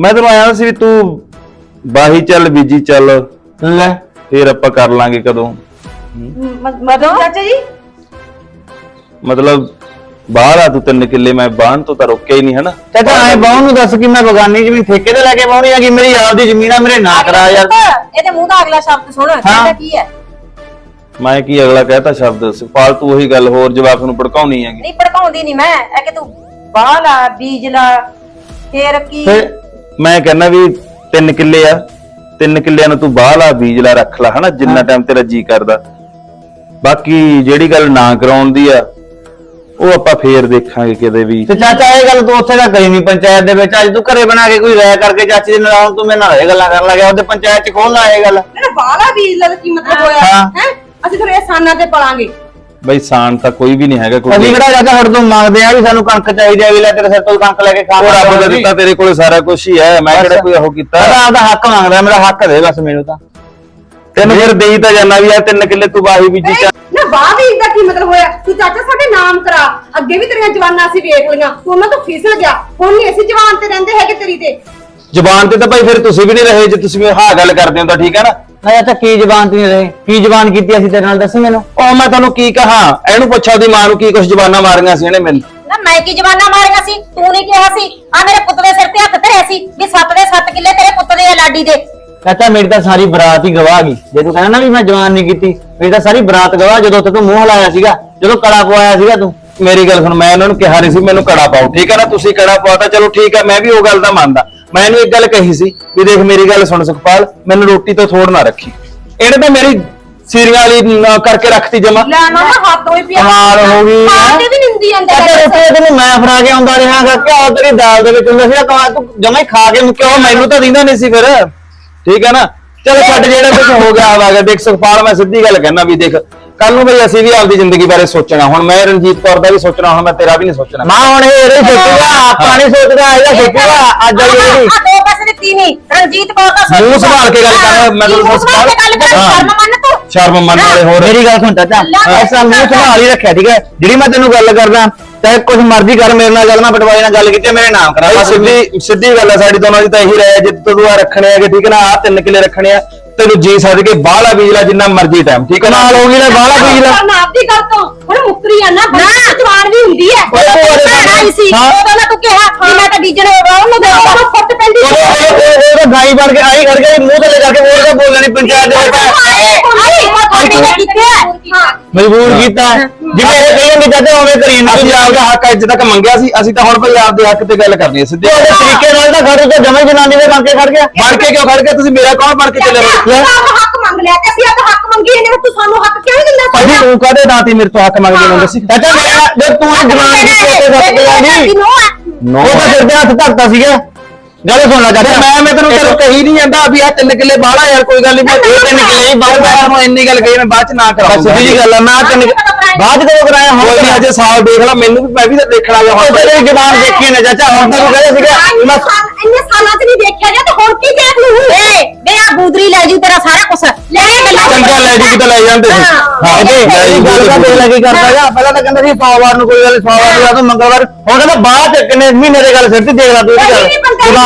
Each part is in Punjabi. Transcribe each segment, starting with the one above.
ਮੈਂ ਤੈਨੂੰ ਆਇਆ ਸੀ ਵੀ ਤੂੰ ਬਾਹੀ ਚੱਲ ਬੀਜੀ ਚੱਲ। ਲੈ। ਫੇਰ ਆਪਾਂ ਕਰ ਲਾਂਗੇ ਕਦੋਂ। ਮਦੋਂ ਚਾਚਾ ਜੀ? ਮਤਲਬ ਬਾਹਰ ਆ ਤੂੰ ਤਿੰਨ ਕਿੱਲੇ ਮੈਂ ਬਾਹਣ ਤੋਂ ਤਾਂ ਰੋਕਿਆ ਹੀ ਨਹੀਂ ਹਨਾ? ਚਾਚਾ ਐ ਬਾਹੂ ਨੂੰ ਦੱਸ ਕਿ ਮੈਂ ਬਗਾਨੀ ਜ਼ਮੀਨ ਠੇਕੇ ਤੇ ਲੈ ਕੇ ਬਾਉਣੀ ਆ ਕਿ ਮੇਰੀ ਆਪਦੀ ਜ਼ਮੀਨ ਆ ਮੇਰੇ ਨਾਂ ਕਰਾ ਯਾਰ। ਇਹਦੇ ਮੂੰਹ ਦਾ ਅਗਲਾ ਸ਼ਬਦ ਸੁਣ ਕਹਿੰਦਾ ਕੀ ਹੈ? ਮੈਂ ਕੀ ਅਗਲਾ ਕਹਿਤਾ ਸ਼ਬਦ? ਫਾਲਤੂ ਉਹੀ ਗੱਲ ਹੋਰ ਜਵਾਕ ਨੂੰ ਭੜਕਾਉਣੀ ਹੈਗੀ। ਨਹੀਂ ਭੜਕਾਉਂਦੀ ਨਹੀਂ ਮੈਂ। ਇਹ ਕਿ ਤੂੰ ਬਾਹ ਲਾ ਬੀਜ ਲਾ ਫੇਰ ਕੀ? ਤੇ ਮੈਂ ਕਹਿੰਦਾ ਵੀ ਤਿੰਨ ਕਿੱਲੇ ਆ ਤਿੰਨ ਕਿੱਲਿਆਂ ਨੂੰ ਤੂੰ ਬਾਹ ਲਾ ਬੀਜ ਲਾ ਰੱਖ ਲਾ ਹਨਾ ਜਿੰਨਾ ਟਾਈਮ ਤੇਰਾ ਜੀ ਕਰਦਾ। ਬਾਕੀ ਜਿਹੜੀ ਗੱਲ ਨਾ ਕਰਾਉਣ ਦੀ ਆ ਉਹ ਆਪਾਂ ਫੇਰ ਦੇਖਾਂਗੇ ਕਿਤੇ ਵੀ। ਤੇ ਚਾਚਾ ਇਹ ਗੱਲ ਤੂੰ ਉੱਥੇ ਤਾਂ ਕਹੀ ਨਹੀਂ ਪੰਚਾਇਤ ਦੇ ਵਿੱਚ। ਅੱਜ ਤੂੰ ਘਰੇ ਬਣਾ ਕੇ ਕੋਈ ਰਾਇ ਕਰਕੇ ਚਾਚੀ ਦੇ ਨਾਲ ਤੂੰ ਮੇਰੇ ਨਾਲ ਇਹ ਗੱਲਾਂ ਕਰਨ ਲੱਗਿਆ। ਉਹਦੇ ਪੰਚਾਇਤ ਚ ਖੋਲ ਲਾ ਇਹ ਗੱਲ? ਨਾ ਬਾਲਾ ਬੀਜ ਲਾ ਤਾਂ ਕੀ ਮਤਲਬ ਹੋਇਆ? ਹਾਂ। ਹੈ? ਅਸੀਂ ਫਿਰ ਇਹ ਸਾਨਾਂ ਤੇ ਪਲਾਂਗੇ। ਬਈ ਸਾਨ ਤਾਂ ਕੋਈ ਵੀ ਨਹੀਂ ਹੈਗਾ ਕੋਈ ਅਸੀਂ ਕਿਹੜਾ ਚਾਚਾ ਸਾਡੇ ਤੋਂ ਮੰਗਦੇ ਆ ਵੀ ਸਾਨੂੰ ਕਣਕ ਚਾਹੀਦੀ ਆ ਵੀ ਲੈ ਤੇਰੇ ਸਿਰ ਤੋਂ ਕਣਕ ਲੈ ਕੇ ਖਾ ਉਹ ਰੱਬ ਦਾ ਦਿੱਤਾ ਤੇਰੇ ਕੋਲ ਸਾਰਾ ਕੁਝ ਹੀ ਹੈ ਮੈਂ ਕਿਹੜਾ ਕੋਈ ਉਹ ਕੀਤਾ? ਮੈਂ ਆਪਦਾ ਹੱਕ ਮੰਗਦਾ ਮੇਰਾ ਹੱਕ ਦੇ ਬਸ ਮੈਨੂੰ ਤਾਂ। ਤੈਨੂੰ ਫਿਰ ਦੇਈ ਤਾਂ ਜਾਨਾ ਵੀ ਆ ਤਿੰਨ ਕਿੱਲੇ ਤੂੰ ਬਾਹੀ ਬੀਜੀ ਚੱਲ। ਨਾ ਬਾਹ ਬੀਜ ਦਾ ਕੀ ਮਤਲਬ ਹੋਇਆ? ਤੂੰ ਚਾਚਾ ਸਾਡੇ ਨਾਮ ਕਰਾ। ਅੱਗੇ ਵੀ ਤੇਰੀਆਂ ਜਵਾਨਾਂ ਅਸੀਂ ਵੇਖ ਲਈਆਂ। ਤੂੰ ਉਹਨਾਂ ਤੋਂ ਫਿਸਲ ਗਿਆ। ਹੁਣ ਨਹੀਂ ਅਸੀਂ ਜਵਾਨ ਤੇ ਰਹਿੰਦੇ ਹੈਗੇ ਤੇਰੀ ਤੇ। ਜ਼ਬਾਨ ਤੇ ਤਾਂ ਭਾਈ ਫਿਰ ਤੁਸੀਂ ਵੀ ਨਹੀਂ ਰਹੇ ਜੇ ਤੁਸੀਂ ਵੀ ਹਾਂ ਗੱਲ ਕਰਦੇ ਹੋ ਤਾਂ ਠੀਕ ਹੈ ਨਾ? ਮੈਂ ਚਾਚਾ ਕੀ ਜ਼ਬਾਨ ਤੇ ਨਹੀਂ ਰਹੇ ਕੀ ਜ਼ਬਾਨ ਕੀਤੀ ਅਸੀਂ ਤੇਰੇ ਨਾਲ? ਦੱਸ ਮੈਨੂੰ। ਉਹ ਮੈਂ ਤੁਹਾਨੂੰ ਕੀ ਕਹਾ? ਇਹਨੂੰ ਪੁੱਛਾ ਉਹਦੀ ਮਾਂ ਨੂੰ ਕੀ ਕੁਝ ਜ਼ਬਾਨਾਂ ਮਾਰੀਆਂ ਸੀ ਇਹਨੇ ਮੈਨੂੰ। ਨਾ ਮੈਂ ਕੀ ਜਵਾਨਾ ਮਾਰੀਆਂ ਸੀ? ਤੂੰ ਨਹੀਂ ਕਿਹਾ ਸੀ? ਆ ਮੇਰੇ ਪੁੱਤ ਦੇ ਸਿਰ ਤੇ ਹੱਥ ਧਰਿਆ ਸੀ ਵੀ ਸੱਤ ਦੇ ਸੱਤ ਕਿੱਲੇ ਤੇਰੇ ਪੁੱਤ ਦੇ ਆ ਲਾਡੀ ਦੇ। ਚਾਚਾ ਮੇਰੀ ਤਾਂ ਸਾਰੀ ਬਰਾਤ ਹੀ ਗਵਾਹ ਗਈ। ਜੇ ਤੂੰ ਕਹਿੰਦਾ ਨਾ ਵੀ ਮੈਂ ਜਵਾਨ ਨਹੀਂ ਕੀਤੀ ਮੇਰੀ ਤਾਂ ਸਾਰੀ ਬਰਾਤ ਗਵਾਹ ਜਦੋਂ ਉੱਥੇ ਤੂੰ ਮੂੰਹ ਹਲਾਇਆ ਸੀਗਾ ਜਦੋਂ ਕੜਾ ਪਵਾਇਆ ਸੀਗਾ ਤੂੰ। ਮੇਰੀ ਗੱਲ ਸੁਣ ਮੈਂ ਇਹਨਾਂ ਨੂੰ ਕਿਹਾ ਨਹੀਂ ਸੀ ਮੈਨੂੰ ਕੜਾ ਪਾਓ। ਠੀਕ ਹੈ ਨਾ? ਤੁਸੀਂ ਕੜਾ ਪਾਤਾ ਚਲੋ ਠੀਕ ਹੈ ਮੈਂ ਵੀ ਉਹ ਗੱਲ ਦਾ ਮੰਨਦਾ। ਮੈਂ ਇਹਨੂੰ ਇੱਕ ਗੱਲ ਕਹੀ ਸੀ ਵੀ ਦੇਖ ਮੇਰੀ ਗੱਲ ਸੁਣ ਸੁਖਪਾਲ ਮੈਨੂੰ ਰੋਟੀ ਤੋਂ ਥੋੜ ਨਾ ਰੱਖੀ। ਇਹਨੇ ਤਾਂ ਮੇਰੀ ਸੀਰੀਆਂ ਵਾਲੀ ਨ- ਕਰਕੇ ਰੱਖਤੀ ਜਮਾ। ਲੈ ਨਾ ਹੱਥ ਹੋਈ ਪਿਆ। ਕਮਾਲ ਹੋ ਗਈ ਮਾਂ ਤੇ ਵੀ ਨਿੰਦੀ ਜਾਂਦੇ ਚਾਚਾ ਰੋਟੀ ਤੈਨੂੰ ਮੈਂ ਫੜਾ ਕੇ ਆਉਂਦਾ ਰਹਾਗਾ ਘਿਓ ਤੇਰੀ ਦਾਲ ਦੇ ਵਿੱਚ ਹੁੰਦਾ ਸੀਗਾ ਕਮਾ ਤੂੰ ਜਮਾ ਹੀ ਖਾ ਕੇ ਮੁੱਕਿਆ। ਕਿਉਂ ਮੈਨੂੰ ਤਾਂ ਦਿੰਦਾ ਨਹੀਂ ਸੀ ਫਿਰ। ਠੀਕ ਹੈ ਨਾ? ਚਲੋ ਛੱਡ ਜਿਹੜਾ ਕੁਝ ਹੋ ਗਿਆ ਆ ਗਿਆ। ਦੇਖ ਸੁਖਪਾਲ ਮੈਂ ਸਿੱਧੀ ਗੱਲ ਕਹਿਣਾ ਵੀ ਦੇਖ ਕੱਲ ਨੂੰ ਬਈ ਅਸੀਂ ਵੀ ਆਪਦੀ ਜ਼ਿੰਦਗੀ ਬਾਰੇ ਸੋਚਣਾ। ਹੁਣ ਮੈਂ ਰਣਜੀਤ ਕੌਰ ਦਾ ਵੀ ਸੋਚਣਾ ਹੁਣ ਮੈਂ ਤੇਰਾ ਵੀ ਨਹੀਂ ਸੋਚਣਾ। ਮਾਂ ਹੁਣ ਇਹ ਇਹਦੇ ਸੋਚੂਗਾ ਆਪਾਂ ਨਹੀਂ ਸੋਚਦਾ ਇਹਦਾ ਸੋਚੂਗਾ ਅੱਜ ਵਾਲੀ ਜਿਹੜੀ ਆ ਦੋ ਪੈਸੇ ਦਿੱਤੀ ਨਹੀਂ ਰਣਜੀਤ ਕੌਰ ਦਾ ਮੂੰਹ ਸੰਭਾਲ ਕੇ ਗੱਲ ਕਰ, ਮੈਂ ਤੁਹਾਨੂੰ ਮੂੰਹ ਸੰਭਾਲ ਕੇ ਗੱਲ ਕਰ ਹਾਂ। ਸ਼ਰਮ ਮੰਨ ਤੂੰ। ਸ਼ਰਮ ਮੰਨ ਵਾਲੇ ਹੋਰ। ਮੇਰੀ ਗੱਲ ਸੁਣ ਚਾਚਾ ਐਸਾ ਮੂੰਹ ਸੰਭਾਲ ਹੀ ਰੱਖਿਆ ਠੀਕ ਹੈ? ਜਿਹੜੀ ਮੈਂ ਤੈਨੂੰ ਗੱਲ ਕਰਦਾ ਚਾਹੇ ਕੁਝ ਮਰਜ਼ੀ ਕਰ ਮੇਰੇ ਨਾਲ ਗੱਲ ਮੈਂ ਪਟਵਾਰੀ ਨਾਲ ਗੱਲ ਕੀਤੀ ਮੇਰੇ ਨਾਮ ਕਰਾ ਭਾਈ ਸਿੱਧੀ ਸਿੱਧੀ ਗੱਲ ਆ ਸਾਡੀ ਦੋਨਾਂ ਦੀ ਤਾਂ ਇਹੀ ਰਹਿ ਜਿੱਦ ਤੂੰ ਆ ਰੱਖਣੇ ਹੈਗੇ ਠੀਕ ਹੈ ਨਾ? ਆ ਤਿੰਨ ਕਿੱਲੇ ਰੱਖਣੇ ਆ। ਤੈਨੂੰ ਜੀ ਸੱਦ ਕੇ ਬਾਹਲਾ ਬੀਜ ਲੈ ਜਿੰਨਾ ਮਰਜ਼ੀ ਟਾਈਮ ਠੀਕ ਹੈ ਨਾ? ਕਮਾਲ ਹੋ ਗਈ ਲੈ ਬਾਹਲਾ ਬੀਜ ਲੈ। ਨਾ ਆਪਦੀ ਗੱਲ ਤੋਂ ਹੁਣ ਮੁੱਕਰੀ ਆ ਨਾ ਬੰਦਾ ਜਵਾਨ ਵੀ ਹੁੰਦੀ ਹੈ। ਓਏ ਉਹਦੇ ਭੈਣ ਆਈ ਸੀ। ਹਾਂ। ਨਾ ਤੂੰ ਕਿਹਾ ਕਿ ਮੈਂ ਤਾਂ ਬੀਜਣ ਉਹਨੂੰ ਦੇ ਉਹ ਫੁੱਟ ਪੈਂਦੀ ਉਹ ਉਹ- ਤਾਂ ਗਾਈ ਬਣ ਕੇ ਆਈ ਕਰਕੇ ਮੂੰਹ ਤੇ ਲੈ ਜਾ ਕੇ ਉਹ ਤਾਂ ਬੋਲਣੀ ਪੰਚਾਇਤ ਦੇ ਵਿੱਚ। ਮਜਬੂਰ ਕੀਤਾ ਜਿਵੇਂ ਇਹ ਕਹੀ ਜਾਂਦੀ ਚਾਚਾ ਉਵੇਂ ਕਰੀ ਨਾ ਅਸੀਂ ਆਪਦਾ ਹੱਕ ਅੱਜ ਤੱਕ ਮੰਗਿਆ ਸੀ ਅਸੀਂ ਤਾਂ ਹੁਣ ਭਾਈ ਆਪਦੇ ਹੱਕ ਤੇ ਗੱਲ ਕਰਨੀ ਹੈ ਸਿੱਧੀ ਉਹਦੇ ਤਰੀਕੇ ਨਾਲ ਤਾਂ ਖੜੂ ਤਾਂ ਜਮੇ ਜਨਾਨੀ ਦੇ ਬਣ ਕੇ ਖੜ ਗਿਆ। ਬਣ ਕੇ ਕਿਉਂ ਖੜ ਕੇ ਤੁਸੀਂ ਮੇਰਾ ਕੌਣ ਬਣ ਕੇ ਚੱਲੇ? ਹੋ ਹੱਕ ਮੰਗ ਲਿਆ ਤੇ ਅਸੀਂ ਆਪਦਾ ਹੱਕ ਮੰਗੀ ਇਹਨੇ ਤੂੰ ਸਾਨੂੰ ਹੱਕ ਕਿਉਂ ਨਹੀਂ ਦਿੰਦਾ ਤੂੰ? ਕਹਦੇ ਦਾਤੀ ਮੇਰੇ ਤੋਂ ਹੱਕ ਮੰਗਦੇ ਨੂੰ ਦੱਸੀ ਚਾਚਾ ਮੇਰਾ ਜੇ ਤੂੰ ਇਹ ਜਵਾਨ ਦੀ ਸੋਤੇ ਸੱਤ ਜਾਂਦੀ ਨੋ ਉਹ ਤਾਂ ਸਿਰ ਤੇ ਹੱਥ ਧਰਤਾ ਸੀਗਾ। ਗੱਲ ਸੁਣ ਲੈ ਚਾਚਾ ਮੈਂ ਮੈਂ ਤੈਨੂੰ ਤੈਨੂੰ ਕਹੀ ਨਹੀਂ ਜਾਂਦਾ ਵੀ ਆ ਤਿੰਨ ਕਿੱਲੇ ਬਾਹਲਾ ਯਾਰ ਕੋਈ ਗੱਲ ਨਹੀਂ ਮੈਂ ਇਹ ਤਿੰਨ ਕਿੱਲੇ ਹੀ ਬਾਹਲਾ ਮੈਂ ਤੁਹਾਨੂੰ ਇੰਨੀ ਗੱਲ ਕਹੀ ਮੈਂ ਬਾਅਦ ਚ ਨਾ ਬਸ ਕਰਾਉਂਗਾ ਸਿੱਧੀ ਜੀ ਗੱਲ ਆ ਮੈਂ ਤੈਨੂੰ ਬਾਅਦ ਕਦੋਂ ਕਰਾਇਆ ਹੁਣ ਕੋਈ ਨੀ, ਅਜੇ ਸਾਲ ਦੇਖ ਲਾ ਮੈਨੂੰ ਵੀ ਮੈਂ ਵੀ ਤਾਂ ਦੇਖਣਾ ਉਹ ਹੁਣ ਤੇਰੀ ਜਵਾਨ ਦੇਖੀ ਨੇ ਚਾਚਾ ਹੁਣ ਤੈਨੂੰ ਕਹਿੰਦਾ ਸੀਗਾ ਮੈਂ ਇੰਨੇ ਸਾਲਾਂ ਚ ਨਹੀਂ ਦੇਖਿਆ ਗਿਆ ਤੇ ਹੁਣ ਕੀ ਦੇਖ ਲੂ ਏ ਬੇ ਆ ਗੂਦਰੀ ਲੈ ਜੂ ਤੇਰਾ ਸਾਰਾ ਕੁਛ। ਲੈ ਗੱਲਾਂ ਚੰਗਾ ਲੈ ਜੀ ਕਿਤੇ ਲੈ ਜਾਂਦੇ ਸੀ। ਹਾਂ। ਲੈ ਜੀ, ਗੱਲ ਦਾ। ਦੇਖ ਲੈ ਕੀ ਕਰਦਾ ਹੈਗਾ ਪਹਿਲਾਂ ਤਾਂ ਕਹਿੰਦਾ ਸੀ ਸੋਮਵਾਰ ਨੂੰ ਕੋਈ ਗੱਲ ਸੋਮਵਾਰ ਨੂੰ ਜਾਂ ਤਾਂ ਮੰਗਲਵਾਰ। ਹੁਣ ਕਹਿੰਦਾ ਬਾਅਦ ਚ ਕਿੰਨੇ ਮਹੀਨੇ ਦੀ ਗੱਲ ਸਿਰ ਤੇ ਦੇਖ ਲੈ ਤੂੰ ਗੱਲ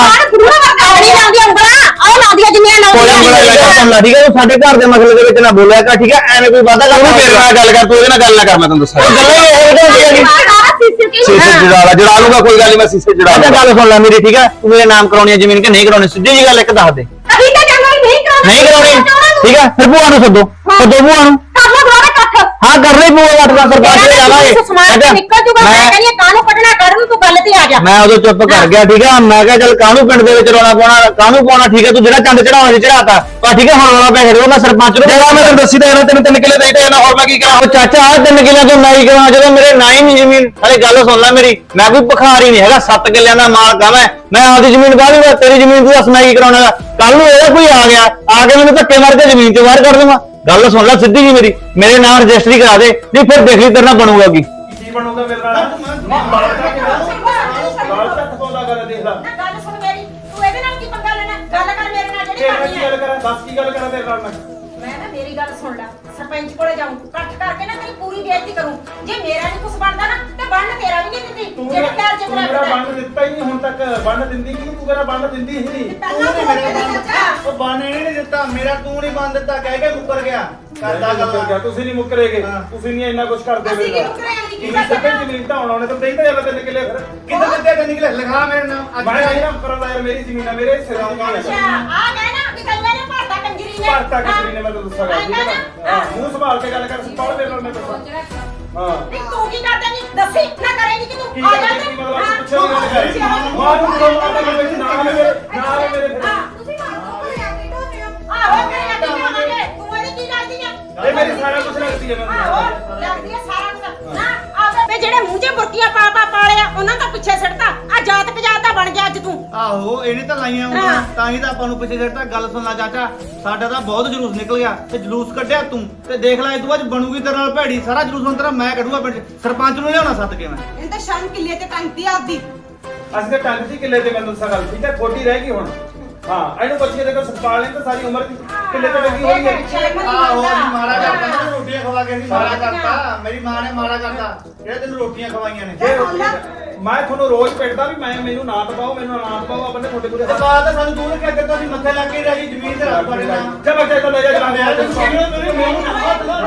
ਬਾਹਰ ਵਰਗਾ ਉਂਗਲਾਂ ਆਹ ਲਾਉਂਦੀਆਂ ਜਿੰਨੀਆਂ ਕੋਈ ਠੀਕ ਹੈ ਤੂੰ ਸਾਡੇ ਘਰ ਦੇ ਮਸਲੇ ਦੇ ਵਿੱਚ ਨਾ ਬੋਲਿਆ ਕਰ ਠੀਕ ਹੈ ਐਵੇਂ ਕੋਈ ਵਾਦਾ ਕਰ ਤੂੰ ਮੇਰੇ ਨਾਲ ਗੱਲ ਕਰ ਤੂੰ ਇਹਦੇ ਨਾਲ ਗੱਲ ਨਾ ਕਰ ਮੈਂ ਤੈਨੂੰ ਦੱਸਾਂ। ਗੱਲਾਂ ਹੀ ਇਹੋ ਜਿਹੀਆਂ ਸੀਗੀਆਂ। ਸੀਸੇ ਜੜਾ ਲਾ ਜੜਾ ਲੂਗਾ ਕੋਈ ਗੱਲ ਨਹੀਂ ਮੈਂ ਸੀਸੇ ਜੜਾ ਅੱਛਾ ਗੱਲ ਸੁਣ ਲੈ ਮੇਰੀ ਠੀਕ ਹੈ ਤੂੰ ਮੇਰੇ ਨਾਮ ਕਰਾਉਣੀ ਹੈ ਜ਼ਮੀਨ ਕਿ ਨਹੀਂ ਕਰਾਉਣੀ ਸਿੱਧੀ ਜੀ ਗੱਲ ਇੱਕ ਦੱਸ ਦੇ। ਤਾਂ ਨਹੀਂ ਕਰਾਉਣਾ ਨਹੀਂ ਕਰਾਉਣੀ ਠੀਕ ਹੈ ਫਿਰ ਭੂਆ ਨੂੰ ਸੱਦੋ ਸੱਦੋ ਭੂਆ ਨੂੰ। ਇਕੱਠ ਹਾਂ ਕਰ ਲਈ ਭੂਆ ਦਾ ਅਟਵਾ ਸਰਪੰਚ ਦੇ ਜਾਵਾਂਗੇ ਸਮਾਨ ਤੋਂ ਨਿਕਲ ਜੂਗਾ ਮੈਂ ਮੈਂ ਕਹਿੰਦੀ ਕਾਹਨੂੰ ਕੱਢਣਾ ਕੱਢ ਨੂੰ ਤੂੰ ਗੱਲ ਤੇ ਆ ਜਾ। ਮੈਂ ਉਦੋਂ ਚੁੱਪ ਕਰ ਗਿਆ ਠੀਕ ਹੈ ਮੈਂ ਕਿਹਾ ਚੱਲ ਕਾਹਨੂੰ ਪਿੰਡ ਦੇ ਵਿੱਚ ਰੋਣਾ ਪਾਉਣਾ ਕਾਹਨੂੰ ਪਾਉਣਾ? ਠੀਕ ਹੈ ਤੂੰ ਜਿਹੜਾ ਚੰਦ ਚੜਾਉਣਾ ਸੀ ਚੜਾਤਾ ਪਰ ਠੀਕ ਹੈ ਹੁਣ ਰੋਣਾ ਪੈ ਗਿਆ ਮੈਂ ਸਰਪੰਚ ਨੂੰ ਜਿਹੜਾ ਮੈਂ ਤੈਨੂੰ ਦੱਸੀ ਤਾਂ ਇਹਨਾਂ ਤੈਨੂੰ ਤਿੰਨ ਕਿੱਲੇ ਦੇ ਦੇਣਾ ਹੋਰ ਮੈਂ ਕੀ ਕਰਾਂ? ਉਹ ਚਾਚਾ ਆ ਤਿੰਨ ਕਿੱਲਿਆਂ ਤੋਂ ਨਾਈ ਕਰਾਂ ਜਦੋਂ ਮੇਰੇ ਨਾ ਹੀ ਨਹੀਂ ਜ਼ਮੀਨ। ਹਲੇ ਗੱਲ ਸੁਣ ਲੈ ਮੇਰੀ ਮੈਂ ਕੋਈ ਭਖਾਰੀ ਨਹੀਂ ਹੈਗਾ 7 ਕਿੱਲਿਆਂ ਦਾ ਮਾਲਕ ਆ ਮੈਂ। ਮੈਂ ਆਪਦੀ ਜ਼ਮੀਨ ਬਾਹਰ ਲੂਗਾ ਤੇਰੀ ਜ਼ਮੀਨ ਤੂੰ ਦੱਸ ਮੈਂ ਕੀ ਕਰਾਉਣਾ ਕੱਲ ਨੂੰ ਇਹਦਾ ਕੋਈ ਆ ਗਿਆ ਆ ਕੇ ਮੈਨੂੰ ਧੱਕੇ ਮਾਰ ਕੇ ਜ਼ਮੀਨ ਚੋਂ ਬਾਹਰ ਕੱਢ ਦੂੰਗਾ ਗੱਲ ਸੁਣ ਲੈ ਸਿੱਧੀ ਜੀ ਮੇਰੀ ਮੇਰੇ ਨਾਮ ਰਜਿਸਟਰੀ ਕਰਾ ਦੇ ਨਹੀਂ ਫਿਰ ਦੇਖ ਲਈ ਤੇਰੇ ਨਾਲ ਬਣੂਗਾ ਕੀ। ਕੀ ਬਣੂਗਾ ਮੇਰੇ ਨਾਲ? ਗੱਲ ਸੁਣ ਮੇਰੀ ਤੂੰ ਇਹਦੇ ਨਾਲ ਕੀ ਪੰਗਾ ਲੈਣਾ? ਗੱਲ ਕਰ ਮੇਰੇ ਨਾਲ ਜਿਹੜੀ ਕਰਨੀ ਹੈ ਕਰਾਂ? ਦੱਸ ਕੀ ਗੱਲ ਕਰਾਂ ਤੇਰੇ ਨਾਲ ਮੈਂ? ਮੈਂ ਨਾ ਮੇਰੀ ਗੱਲ ਸੁਣ ਲੈ ਸਰਪੰਚ ਕੋਲੇ ਜਾਊਂ ਇਕੱਠ ਕਰਕੇ ਨਾ ਤੇਰੀ ਪੂਰੀ ਬੇਇੱਜ਼ਤੀ ਕਰੂੰ। ਜੇ ਮੇਰਾ ਨਹੀਂ ਕੁਝ ਬਣਦਾ ਨਾ ਤੇ ਤੇ ਬੰਨ ਤੇਰਾ ਵੀ ਨਹੀਂ ਦਿੰਦੀ। ਤੂੰ ਜਿਹੜੇ ਮੇਰਾ ਪਿਆਰ ਚ ਤੂੰ ਮੇਰਾ ਬੰਨ ਦਿੱਤਾ ਹੀ ਨਹੀਂ ਹੁਣ ਤੱਕ ਬੰਨ ਦਿੰਦੀ ਕੀ ਤੂੰ ਮੇਰਾ ਬੰਨ ਦਿੰਦੀ ਹੀ ਨਹੀਂ। ਪਹਿਲਾਂ ਤੂੰ ਤੂੰ ਨੀ ਮੇਰਾ ਮੇਰੇ ਚਾਚਾ ਉਹ ਬਾਣੇ ਨਹੀਂ ਦਿੱਤਾ ਮੇਰਾ ਤੂੰ ਨਹੀਂ ਬੰਦ ਦਿੱਤਾ ਕਹਿ ਕੇ ਮੁੱਕਰ ਗਿਆ। ਕਰਦਾ ਗੱਲ। ਤੁਸੀਂ ਨਹੀਂ ਮੁੱਕਰੇਗੇ। ਹਾਂ। ਤੁਸੀਂ ਨਹੀਂ ਇੰਨਾ ਕੁਝ ਕਰਦੇ ਅਸੀਂ ਮੇਰੇ ਕੀ ਨਾਲ। ਮੁੱਕਰੇ ਆਂ ਜੀ, ਕੀ ਕੀ ਕਰਦੇ ਸੱਪੇ ਹਾਂ? ਜ਼ਮੀਨ ਢਾਉਣ ਆਉਣੇ ਤਾਂ ਦੇਈ ਤਾਂ ਜਾਂਦਾ ਤਿੰਨ ਕਿੱਲੇ ਫਿਰ ਕਿੱਥੇ ਦਿੱਤੇ ਤੇ ਨਿਕਲੇ? ਲਿਖਾ ਮੇਰੇ ਨਾਮ ਅੱਜ ਮੈਂ ਨਹੀਂ ਨਾ ਕਰਾਂਦਾ ਯਾਰ ਮੇਰੀ ਜ਼ਮੀਨ ਆ ਮੇਰੇ ਹਿੱਸੇ ਦਾ ਕੰਮ ਅੱਛਾ ਹੈ ਆ ਗਏ ਨਾ ਕਿ ਕਈਆਂ ਨੇ ਭਰਤਾ ਕੰਜਰੀ ਨੇ। ਭਾਰਤਾ ਕਿਸਰੀ ਨੇ ਮੈਂ ਤਾਂ ਦੱਸਾਂ ਗੱਲ ਠੀਕ ਹੈ ਨਾ ਮੂੰਹ ਸੰਭਾਲ ਕੇ ਗੱਲ ਕਰ ਸਪਾਲ ਮੇਰੇ ਨਾਲ ਮੈਂ ਦੱਸਾਂ? ਹਾਂ। ਨਹੀਂ ਤੂੰ ਕੀ ਕਰਦਾ ਨਹੀਂ ਦੱਸੀ ਨਾ ਕਰੇਗੀ ਕਿ ਕੀ ਤੂੰ ਆ ਕਰਦੇ ਜਾ? ਕੀ ਮਤਲਬ ਪੁੱਛੋ ਨਹੀਂ ਕਰੇ ਮਾਂ ਨੂੰ ਕੋਲ ਆਉਂਦਾ ਮੈਂ ਵਿੱਚ ਨਾਲ ਮੇਰੇ ਨਾਲ ਮੇਰੇ ਤੁਸੀਂ ਮਾਂ ਨੂੰ ਭੁੱਲਿਆ ਕਿ ਢੋਨੇ ਹੋ ਆਹੋ ਮੈਂ ਯਾਦ ਕਰਾਂਗੇ ਤੂੰ ਇਹਦੀ ਕੀ ਕਰਦੀ ਆ? ਇਹ ਮੇਰੀ ਸਾਰਾ ਕੁਝ ਲੱਗਦੀ ਹੈ ਮੈਨੂੰ ਆਹੋ ਲੱਗਦੀ ਆ ਸਾਰਾ ਕੁਝ ਨਾ ਆਵੇ ਜਿਹੜੇ ਮੂੰਹ 'ਚ ਬੁਰਕੀਆਂ ਪਾ ਪਾ ਪਾਲਿਆ ਉਹਨਾਂ ਦਾ ਪਿੱਛੇ ਛੱਡਤਾ ਆ ਜਾਤ ਪਜਾਤ ਦਾ ਬਣ ਗਿਆ ਅੱਜ ਤੂੰ। ਆਹੋ ਇਹਨੇ ਤਾਂ ਲਾਈਆਂ ਹਾਂ। ਉਂਗਲਾਂ ਤਾਂ ਹੀ ਤਾਂ ਆਪਾਂ ਨੂੰ ਪਿੱਛੇ ਛੱਡਤਾ ਗੱਲ ਸੁਣ ਲੈ ਚਾਚਾ ਸਾਡਾ ਤਾਂ ਬਹੁਤ ਜਲੂਸ ਨਿਕਲ ਗਿਆ ਤੇ ਜਲੂਸ ਕੱਢਿਆ ਤੂੰ। ਤੇ ਦੇਖ ਲੈ ਇਹ ਤੋਂ ਬਾਅਦ ਬਣੂਗੀ ਤੇਰੇ ਨਾਲ ਭੈੜੀ ਸਾਰਾ ਜਲੂਸ ਹੁਣ ਤੇਰਾ ਮੈਂ ਕੱਢੂਗਾ ਪਿੰਡ 'ਚ। ਸਰਪੰਚ ਨੂੰ ਲਿਆਉਣਾ ਸੱਦ ਕੇ ਮੈਂ। ਇਹ ਤਾਂ ਸ਼ਰਮ ਕਿੱਲੇ ਤੇ ਟੰਗਦੀ ਆਪਦੀ। ਅਸੀਂ ਤਾਂ ਟੰਗ ਕਿੱਲੇ ਤੇ ਮੈਨੂੰ ਦੱਸਾਂ ਗੱਲ ਠੀਕ ਹੈ? ਖੋਟੀ ਰਹਿ ਗਈ ਹੁਣ। ਹਾਂ ਇਹਨੂੰ ਪੁੱਛ ਕੇ ਦੇਖੋ ਸਪਾਲ ਨੇ ਤਾਂ ਸਾਰੀ ਉਮਰ ਦੀ ਕਿੱਲੇ ਤੇ ਲੱਗੀ ਹੋਈ ਹੈ। ਆਹੋ ਅਸੀਂ ਮਾਰਾ ਕਰਤਾ। ਨਾ ਰੋਟੀਆਂ ਖਵਾ ਕੇ ਅਸੀਂ ਮਾਰਾ ਕਰਤਾ। ਮੇਰੀ ਮਾਂ ਨੇ ਮਾਰਾ ਕਰਤਾ। ਜਿਹੜੇ ਤੈਨੂੰ ਰੋਟੀਆਂ ਖਵਾਈਆਂ ਨੇ? ਜੇ ਰੋਟੀ ਮੈਂ ਤੁਹਾਨੂੰ ਰੋਜ਼ ਪਿੱਟਦਾ ਵੀ ਮੈਂ ਮੈਨੂੰ ਨਾ ਦਬਾਓ ਮੈਨੂੰ ਨਾ ਦਬਾਓ ਆਪਣੇ ਤੁਹਾਡੇ ਕੋਲ ਤੇ ਬਾਅਦ ਤਾਂ ਸਾਨੂੰ ਦੂਰ ਕੇ ਅੱਗੇ ਤੋਂ ਅਸੀਂ ਮੱਥੇ ਲੱਗ ਕੇ ਰਹਿ ਗਈ ਜ਼ਮੀਨ ਤੇ ਰੱਖ ਤੁਹਾਡੇ ਨਾਮ ਜਬ ਬੱਚੇ ਤੋਂ ਲੈ ਜਾ ਜਾਂਦੇ ਆ ਤੈਨੂੰ ਸਿਗਨਲ ਮੇਰੇ ਮੂੰਹ ਨੂੰ ਹੱਥ ਲਾ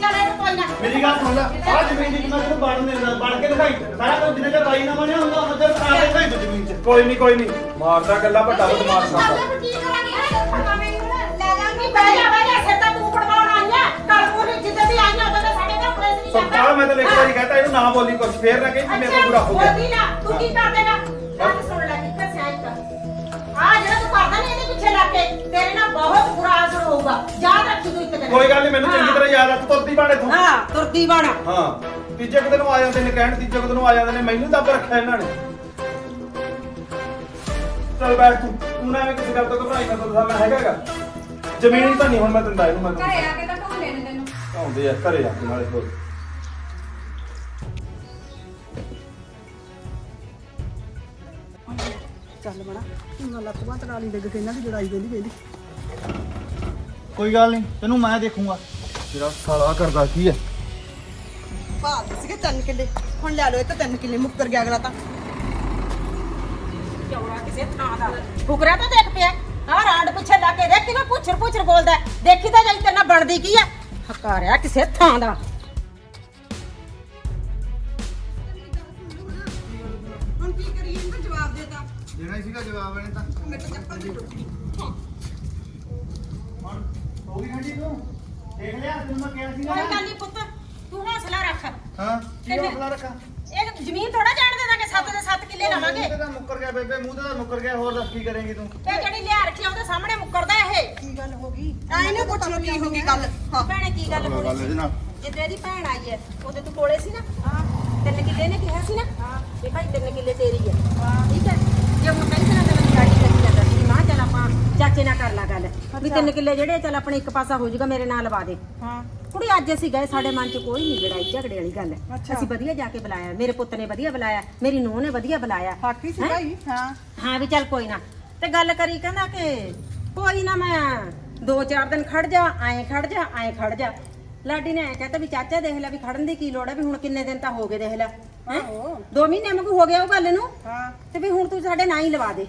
ਚੱਲ ਇਹ ਕੋਈ ਨਾ। ਮੇਰੀ ਗੱਲ ਸੁਣ ਲੈ। ਆ ਜ਼ਮੀਨ ਦੀ ਮੈਂ ਤੈਨੂੰ ਬਣ ਦੇ ਬਣ ਕੇ ਦਿਖਾਈ। ਸਾਰਾ ਕੁਝ ਜਿੰਨੇ ਚਿਰ ਰਾਈ ਨਾ ਬਣਿਆ ਹੁੰਦਾ ਉਹਨਾਂ ਚਿਰ ਆ ਕੇ ਦਿਖਾਈ ਤੂੰ ਜ਼ਮੀਨ 'ਚ। ਕੋਈ ਨਹੀਂ ਕੋਈ ਨਹੀਂ। ਮਾਰਦਾ ਗੱਲਾਂ ਵੱਡਾ ਬਦਮਾਸ਼ ਕਰਦਾ ਮੈਂ ਤਾਂ ਇੱਕ ਵਾਰੀ ਕਹਤਾ ਇਹਨੂੰ ਨਾ ਬੋਲੀ ਕੁਝ ਫੇਰ ਨਾ ਕਹੀਂ ਮੇਰੇ ਕੋਲ ਬੁਰਾ ਹੋ ਗਿਆ। ਬੋਲੀ ਨਾ ਤੂੰ ਕੀ ਕਰ ਦੇਗਾ ਗੱਲ ਸੁਣ ਲੈ ਕਿੱਥੇ ਸਿਆਈ ਕਰ ਆ ਜਿਹੜਾ ਤੂੰ ਕਰਦਾ ਨਹੀਂ ਇਹਦੇ ਪਿੱਛੇ ਲੱਗ ਕੇ ਤੇਰੇ ਨਾਲ ਬਹੁਤ ਬੁਰਾ ਅਸਰ ਹੋਊਗਾ ਯਾਦ ਰੱਖੀ ਤੂੰ ਇੱਕ ਦਿਨ। ਕੋਈ ਗੱਲ ਨਹੀਂ ਮੈਨੂੰ ਚੰਗੀ ਤਰ੍ਹਾਂ ਯਾਦ ਆ ਤੂੰ ਤੁਰਦੀ ਬਾਣੇ ਤੂੰ ਹਾਂ ਤੁਰਦੀ ਬਣ। ਹਾਂ ਤੀਜੇ ਕੁ ਦਿਨ ਨੂੰ ਆ ਜਾਂਦੇ ਨੇ ਕਹਿਣ ਤੀਜੇ ਕੁ ਦਿਨ ਨੂੰ ਆ ਜਾਂਦੇ ਨੇ ਮੈਨੂੰ ਦੱਬ ਰੱਖਿਆ ਇਹਨਾਂ ਨੇ। ਚੱਲ ਬੈਠ ਤੂੰ ਤੂੰ ਨਾ ਐਵੇਂ ਕਿਸੇ ਗੱਲ ਤੋਂ ਘਬਰਾਈ ਨਾ ਤਾਂ ਮੈਂ ਹੈਗਾਗਾ ਜ਼ਮੀਨ ਤਾਂ ਨਹੀਂ ਹੁਣ ਮੈਂ ਦਿੰਦਾ ਇਹਨੂੰ ਮੈਂ ਘਰੇ ਆ ਕੇ ਤਾਂ ਢੋਲੇ ਨੇ ਤੈਨੂੰ। ਆਉਂਦੇ ਆ ਘਰੇ ਆ ਕੇ ਨਾਲੇ ਹੋਰ। ਚੱਲ ਬਣਾ ਉਹਨਾਂ ਲੱਤ ਬਾਤ ਨਾਲ ਹੀ ਲੱਗ ਕੇ ਇਹਨਾਂ ਦੀ ਲੜਾਈ ਪੈਂਦੀ ਪੈਂਦੀ ਕੋਈ ਗੱਲ ਨਹੀਂ ਤੈਨੂੰ ਮੈਂ ਦੇਖੂੰਗਾ। ਤੇਰਾ ਸਾਲਾ ਕਰਦਾ ਕੀ ਹੈ ਭਾਲ ਸੀਗੇ ਤਿੰਨ ਕਿੱਲੇ। ਹੁਣ ਲੈ ਲਓ ਇਹ ਤਾਂ ਤਿੰਨ ਕਿੱਲੇ ਮੁੱਕਰ ਗਿਆ ਅਗਲਾ ਤਾਂ। ਚੌੜਾ ਕਿਸੇ ਥਾਂ ਦਾ। ਫੁਕਰਿਆ ਤਾਂ ਦੇਖ ਪਿਆ। ਆ ਰਾਡ ਪਿੱਛੇ ਲੱਗ ਕੇ ਦੇਖ ਕਿਵੇਂ ਪੁੱਛਰ ਪੁੱਛਰ ਬੋਲਦਾ। ਹੈ। ਦੇਖੀ ਤਾਂ ਜਾਈ ਤੇਰੇ ਨਾਲ ਬਣਦੀ ਕੀ ਆ ਹਕਾਰਿਆ ਕਿਸੇ ਥਾਂ ਦਾ। ਹਾਂ ਕੀ ਹੌਸਲਾ ਰੱਖਾਂ। ਇਹ ਜ਼ਮੀਨ ਥੋੜਾ ਜਾਣ ਦੇਦਾ ਕਿ 7 ਦੇ 7 ਕਿੱਲੇ ਲਵਾਂਗੇ। ਮੂੰਹ ਤੇ ਤਾਂ ਮੁੱਕਰ ਗਿਆ ਬੇਬੇ ਮੂੰਹ ਤੇ ਤਾਂ ਮੁੱਕਰ ਗਿਆ ਹੋਰ ਦੱਸ ਕੀ ਕਰੇਂਗੀ ਤੂੰ? ਇਹ ਜਿਹੜੀ ਲਿਆ ਰੱਖੀ ਆ ਉਹਦੇ ਸਾਹਮਣੇ ਮੁੱਕਰਦਾ ਇਹ। ਕੀ ਗੱਲ ਹੋ ਗਈ? ਐ ਨਹੀਂ ਪੁੱਛ ਲਓ ਕੀ ਹੋ ਗਈ ਗੱਲ। ਹਾਂ। ਭੈਣੇ ਕੀ ਗੱਲ ਹੋ ਰਹੀ ਸੀ? ਜਿੱਦੇ ਇਹਦੀ ਭੈਣ ਆਈ ਹੈ ਉਹਦੇ ਤੂੰ ਕੋਲੇ ਸੀ ਨਾ? ਹਾਂ। ਤਿੰਨ ਕਿੱਲੇ ਨੇ ਕਿਹਾ ਸੀ ਨਾ? ਹਾਂ। ਵੀ ਭਾਈ ਤਿੰਨ ਕਿੱਲੇ ਤੇਰੀ ਹੈ। ਠੀਕ ਹੈ? ਜੇ ਹੁਣ ਕਹਿੰਦੇ ਨਾ ਤੇ ਮੈਨੂੰ ਗਾੜੀ ਕਰੀ ਜਾਂਦਾ ਸੀ ਮਾਂ ਚੱਲ ਆਪਾਂ ਚਾਚੇ ਨਾਲ ਕਰ ਲਾ ਗੱਲ। ਵੀ ਤਿੰਨ ਕਿੱਲੇ ਜਿਹੜੇ ਚੱਲ ਆਪਣੇ ਇੱਕ ਪਾਸਾ ਹੋ ਜਾਊਗਾ ਮੇਰੇ ਨਾਲ ਲਵਾ ਦੇ। ਹਾਂ। ਕੁੜੀ ਅੱਜ ਅਸੀਂ ਗਏ ਸਾਡੇ ਮਨ 'ਚ ਕੋਈ ਨਹੀਂ ਲੜਾਈ ਝਗੜੇ ਵਾਲੀ ਗੱਲ ਅੱਛਾ। ਅਸੀਂ ਵਧੀਆ ਜਾ ਕੇ ਬੁਲਾਇਆ ਮੇਰੇ ਪੁੱਤ ਨੇ ਵਧੀਆ ਬੁਲਾਇਆ ਮੇਰੀ ਨੂੰਹ ਨੇ ਵਧੀਆ ਬੁਲਾਇਆ। ਹਾਕੀ ਸੀ ਹੈਂ? ਭਾਈ ਹਾਂ। ਹਾਂ ਵੀ ਚੱਲ ਕੋਈ ਨਾ। ਤੇ ਗੱਲ ਕਰੀ ਕਹਿੰਦਾ ਕਿ ਕੋਈ ਨਾ ਮੈਂ ਦੋ ਚਾਰ ਦਿਨ ਖੜ ਜਾ ਐਂ ਖੜ ਜਾ ਐਂ ਖੜ ਜਾ। ਲਾਡੀ ਨੇ ਐਂ ਕਹਤਾ ਵੀ ਚਾਚਾ ਦੇਖ ਲੈ ਵੀ ਖੜਨ ਦੀ ਕੀ ਲੋੜ ਹੈ ਵੀ ਹੁਣ ਕਿੰਨੇ ਦਿਨ ਤਾਂ ਹੋ ਗਏ ਦੇਖ ਲੈ। ਹੈਂ? ਆਹੋ। ਦੋ ਮਹੀਨੇ ਮਗੂ ਹੋ ਗਿਆ ਉਹ ਗੱਲ ਨੂੰ। ਹਾਂ। ਤੇ ਵੀ ਹੁਣ ਤੂੰ ਸਾਡੇ ਨਾਂ ਹੀ ਲਵਾ ਦੇ।